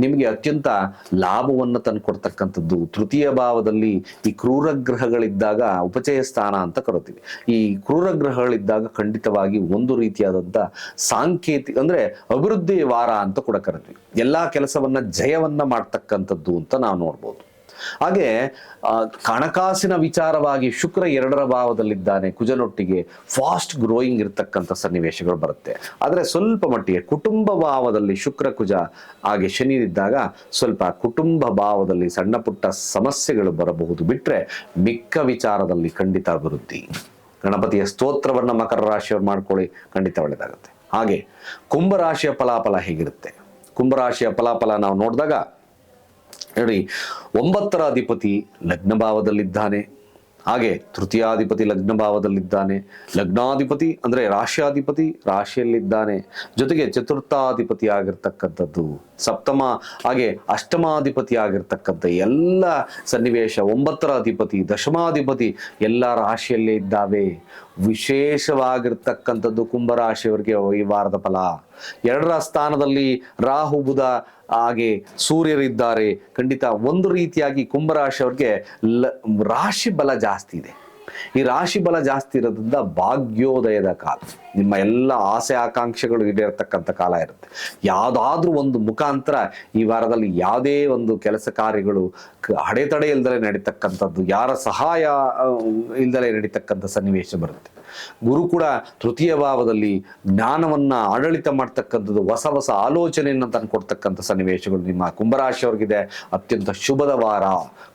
ನಿಮಗೆ ಅತ್ಯಂತ ಲಾಭವನ್ನು ತಂದುಕೊಡ್ತಕ್ಕಂಥದ್ದು ತೃತೀಯ ಭಾವದಲ್ಲಿ ಈ ಕ್ರೂರ ಗ್ರಹಗಳಿದ್ದಾಗ ಉಪಚಯ ಸ್ಥಾನ ಅಂತ ಕರಿತೀವಿ. ಈ ಕ್ರೂರ ಗ್ರಹಗಳಿದ್ದಾಗ ಖಂಡಿತವಾಗಿ ಒಂದು ರೀತಿಯಾದಂಥ ಸಾಂಕೇತಿಕ ಅಂದ್ರೆ ಅಭಿವೃದ್ಧಿ ವಾರ ಅಂತ ಕೂಡ ಕರಿತೀವಿ. ಎಲ್ಲಾ ಕೆಲಸವನ್ನ ಜಯವನ್ನ ಮಾಡ್ತಕ್ಕಂಥದ್ದು ಅಂತ ನಾವು ನೋಡ್ಬೋದು. ಹಾಗೆ ಹಣಕಾಸಿನ ವಿಚಾರವಾಗಿ ಶುಕ್ರ ಎರಡರ ಭಾವದಲ್ಲಿದ್ದಾನೆ. ಕುಜನೊಟ್ಟಿಗೆ ಫಾಸ್ಟ್ ಗ್ರೋಯಿಂಗ್ ಇರತಕ್ಕಂಥ ಸನ್ನಿವೇಶಗಳು ಬರುತ್ತೆ. ಆದರೆ ಸ್ವಲ್ಪ ಮಟ್ಟಿಗೆ ಕುಟುಂಬ ಭಾವದಲ್ಲಿ ಶುಕ್ರ ಕುಜ ಹಾಗೆ ಶನಿ ಇದ್ದಾಗ ಸ್ವಲ್ಪ ಕುಟುಂಬ ಭಾವದಲ್ಲಿ ಸಣ್ಣ ಪುಟ್ಟ ಸಮಸ್ಯೆಗಳು ಬರಬಹುದು. ಬಿಟ್ರೆ ಮಿಕ್ಕ ವಿಚಾರದಲ್ಲಿ ಖಂಡಿತ ಅಭಿವೃದ್ಧಿ. ಗಣಪತಿಯ ಸ್ತೋತ್ರವನ್ನು ಮಕರ ರಾಶಿಯವ್ರು ಮಾಡ್ಕೊಳ್ಳಿ, ಖಂಡಿತ ಒಳ್ಳೆಯದಾಗುತ್ತೆ ಹಾಗೆ ಕುಂಭರಾಶಿಯ ಫಲಾಫಲ ಹೇಗಿರುತ್ತೆ? ಕುಂಭರಾಶಿಯ ಫಲಾಫಲ ನಾವು ನೋಡಿದಾಗ ನೋಡಿ ಒಂಬತ್ತರ ಅಧಿಪತಿ ಲಗ್ನ ಭಾವದಲ್ಲಿದ್ದಾನೆ ಹಾಗೆ ತೃತೀಯಾಧಿಪತಿ ಲಗ್ನ ಭಾವದಲ್ಲಿದ್ದಾನೆ ಲಗ್ನಾಧಿಪತಿ ಅಂದ್ರೆ ರಾಶಿಯಾಧಿಪತಿ ರಾಶಿಯಲ್ಲಿದ್ದಾನೆ. ಜೊತೆಗೆ ಚತುರ್ಥಾಧಿಪತಿ ಆಗಿರ್ತಕ್ಕಂಥದ್ದು ಸಪ್ತಮ, ಹಾಗೆ ಅಷ್ಟಮಾಧಿಪತಿ ಆಗಿರ್ತಕ್ಕಂಥ ಎಲ್ಲ ಸನ್ನಿವೇಶ, ಒಂಬತ್ತರ ಅಧಿಪತಿ, ದಶಮಾಧಿಪತಿ ಎಲ್ಲ ರಾಶಿಯಲ್ಲೇ ಇದ್ದಾವೆ. ವಿಶೇಷವಾಗಿರ್ತಕ್ಕಂಥದ್ದು ಕುಂಭರಾಶಿಯವರಿಗೆ ಈ ವಾರದ ಫಲ. ಎರಡರ ಸ್ಥಾನದಲ್ಲಿ ರಾಹು, ಬುಧ, ಹಾಗೆ ಸೂರ್ಯರಿದ್ದಾರೆ. ಖಂಡಿತ ಒಂದು ರೀತಿಯಾಗಿ ಕುಂಭರಾಶಿಯವ್ರಿಗೆ ಲ, ರಾಶಿ ಬಲ ಜಾಸ್ತಿ ಇದೆ. ಈ ರಾಶಿ ಬಲ ಜಾಸ್ತಿ ಇರೋದ್ರಿಂದ ಭಾಗ್ಯೋದಯದ ಕಾಲ. ನಿಮ್ಮ ಎಲ್ಲ ಆಸೆ ಆಕಾಂಕ್ಷೆಗಳು ಈಡೇರ್ತಕ್ಕಂಥ ಕಾಲ ಇರುತ್ತೆ. ಯಾವುದಾದ್ರೂ ಒಂದು ಮುಖಾಂತರ ಈ ವಾರದಲ್ಲಿ ಯಾವುದೇ ಒಂದು ಕೆಲಸ ಕಾರ್ಯಗಳು ಅಡೆತಡೆ ಇಲ್ದಲೆ ನಡೀತಕ್ಕಂಥದ್ದು, ಯಾರ ಸಹಾಯ ಇಲ್ದಲೆ ನಡೀತಕ್ಕಂಥ ಸನ್ನಿವೇಶ ಬರುತ್ತೆ. ಗುರು ಕೂಡ ತೃತೀಯ ಭಾವದಲ್ಲಿ ಜ್ಞಾನವನ್ನ ಆಡಳಿತ ಮಾಡ್ತಕ್ಕಂಥದ್ದು ಹೊಸ ಹೊಸ ಆಲೋಚನೆಯನ್ನು ತಂದುಕೊಡ್ತಕ್ಕಂಥ ಸನ್ನಿವೇಶಗಳು ನಿಮ್ಮ ಕುಂಭರಾಶಿಯವ್ರಿಗಿದೆ ಅತ್ಯಂತ ಶುಭದ ವಾರ.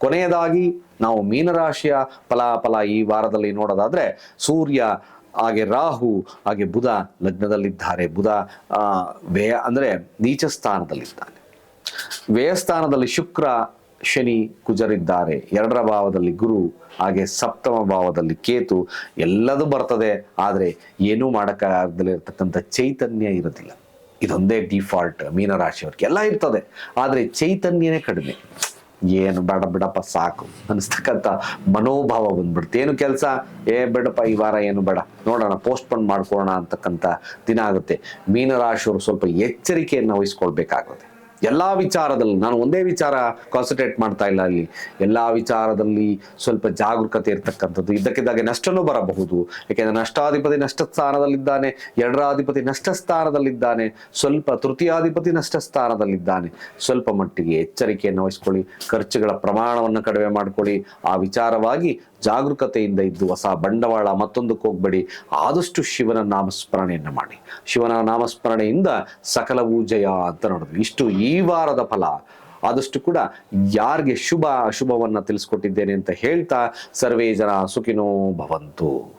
ಕೊನೆಯದಾಗಿ ನಾವು ಮೀನರಾಶಿಯ ಫಲಾಫಲ ಈ ವಾರದಲ್ಲಿ ನೋಡೋದಾದ್ರೆ ಸೂರ್ಯ, ಹಾಗೆ ರಾಹು, ಹಾಗೆ ಬುಧ ಲಗ್ನದಲ್ಲಿದ್ದಾರೆ. ಬುಧ ವ್ಯಯ, ಅಂದ್ರೆ ನೀಚ ಸ್ಥಾನದಲ್ಲಿದ್ದಾನೆ ವ್ಯಯಸ್ಥಾನದಲ್ಲಿ ಶುಕ್ರ ಶನಿ ಕುಜರಿದ್ದಾರೆ. ಎರಡರ ಭಾವದಲ್ಲಿ ಗುರು, ಹಾಗೆ ಸಪ್ತಮ ಭಾವದಲ್ಲಿ ಕೇತು, ಎಲ್ಲದೂ ಬರ್ತದೆ, ಆದರೆ ಏನೂ ಮಾಡೋಕ್ಕಾಗದಲ್ಲೇ ಇರತಕ್ಕಂಥ ಚೈತನ್ಯ ಇರೋದಿಲ್ಲ. ಇದೊಂದೇ ಡಿಫಾಲ್ಟ್ ಮೀನರಾಶಿಯವ್ರಿಗೆ ಎಲ್ಲ ಇರ್ತದೆ, ಆದರೆ ಚೈತನ್ಯನೇ ಕಡಿಮೆ. ಏನು ಬೇಡ ಬಿಡಪ್ಪ, ಸಾಕು ಅನ್ನಿಸ್ತಕ್ಕಂಥ ಮನೋಭಾವ ಬಂದ್ಬಿಡ್ತು. ಏನು ಕೆಲಸ? ಏ ಬೇಡಪ್ಪ, ಈ ವಾರ ಏನು ಬೇಡ. ನೋಡೋಣ ಪೋಸ್ಟ್ಪೋನ್ ಮಾಡ್ಕೊಳ್ಳೋಣ ಅಂತಕ್ಕಂಥ ದಿನ ಆಗುತ್ತೆ. ಮೀನರಾಶಿಯವರು ಸ್ವಲ್ಪ ಎಚ್ಚರಿಕೆಯನ್ನು ವಹಿಸ್ಕೊಳ್ಬೇಕಾಗುತ್ತೆ. ಎಲ್ಲಾ ವಿಚಾರದಲ್ಲಿ, ನಾನು ಒಂದೇ ವಿಚಾರ ಕಾನ್ಸಂಟ್ರೇಟ್ ಮಾಡ್ತಾ ಇಲ್ಲ ಅಲ್ಲಿ. ಎಲ್ಲ ವಿಚಾರದಲ್ಲಿ ಸ್ವಲ್ಪ ಜಾಗರೂಕತೆ ಇರ್ತಕ್ಕಂಥದ್ದು, ಇದ್ದಕ್ಕಿದ್ದಾಗೆ ನಷ್ಟನೂ ಬರಬಹುದು. ಯಾಕೆಂದ್ರೆ ನಷ್ಟಾಧಿಪತಿ ನಷ್ಟ ಸ್ಥಾನದಲ್ಲಿದ್ದಾನೆ ಎರಡರಾಧಿಪತಿ ನಷ್ಟ ಸ್ಥಾನದಲ್ಲಿದ್ದಾನೆ ಸ್ವಲ್ಪ ತೃತೀಯಾಧಿಪತಿ ನಷ್ಟ ಸ್ಥಾನದಲ್ಲಿದ್ದಾನೆ ಸ್ವಲ್ಪ ಮಟ್ಟಿಗೆ ಎಚ್ಚರಿಕೆಯನ್ನು ವಹಿಸ್ಕೊಳ್ಳಿ, ಖರ್ಚುಗಳ ಪ್ರಮಾಣವನ್ನು ಕಡಿಮೆ ಮಾಡಿಕೊಳ್ಳಿ. ಆ ವಿಚಾರವಾಗಿ ಜಾಗರೂಕತೆಯಿಂದ ಇದ್ದು ಹೊಸ ಬಂಡವಾಳ ಮತ್ತೊಂದಕ್ಕೆ ಹೋಗ್ಬೇಡಿ. ಆದಷ್ಟು ಶಿವನ ನಾಮಸ್ಮರಣೆಯನ್ನು ಮಾಡಿ. ಶಿವನ ನಾಮಸ್ಮರಣೆಯಿಂದ ಸಕಲವೂ ಜಯ ಅಂತ ನೋಡಿದ್ವಿ. ಇಷ್ಟು ಈ ವಾರದ ಫಲ. ಆದಷ್ಟು ಕೂಡ ಯಾರಿಗೆ ಶುಭ ಅಶುಭವನ್ನು ತಿಳಿಸ್ಕೊಟ್ಟಿದ್ದೇನೆ ಅಂತ ಹೇಳ್ತಾ ಸರ್ವೇ ಜನ ಸುಖಿನೋ ಭವಂತು.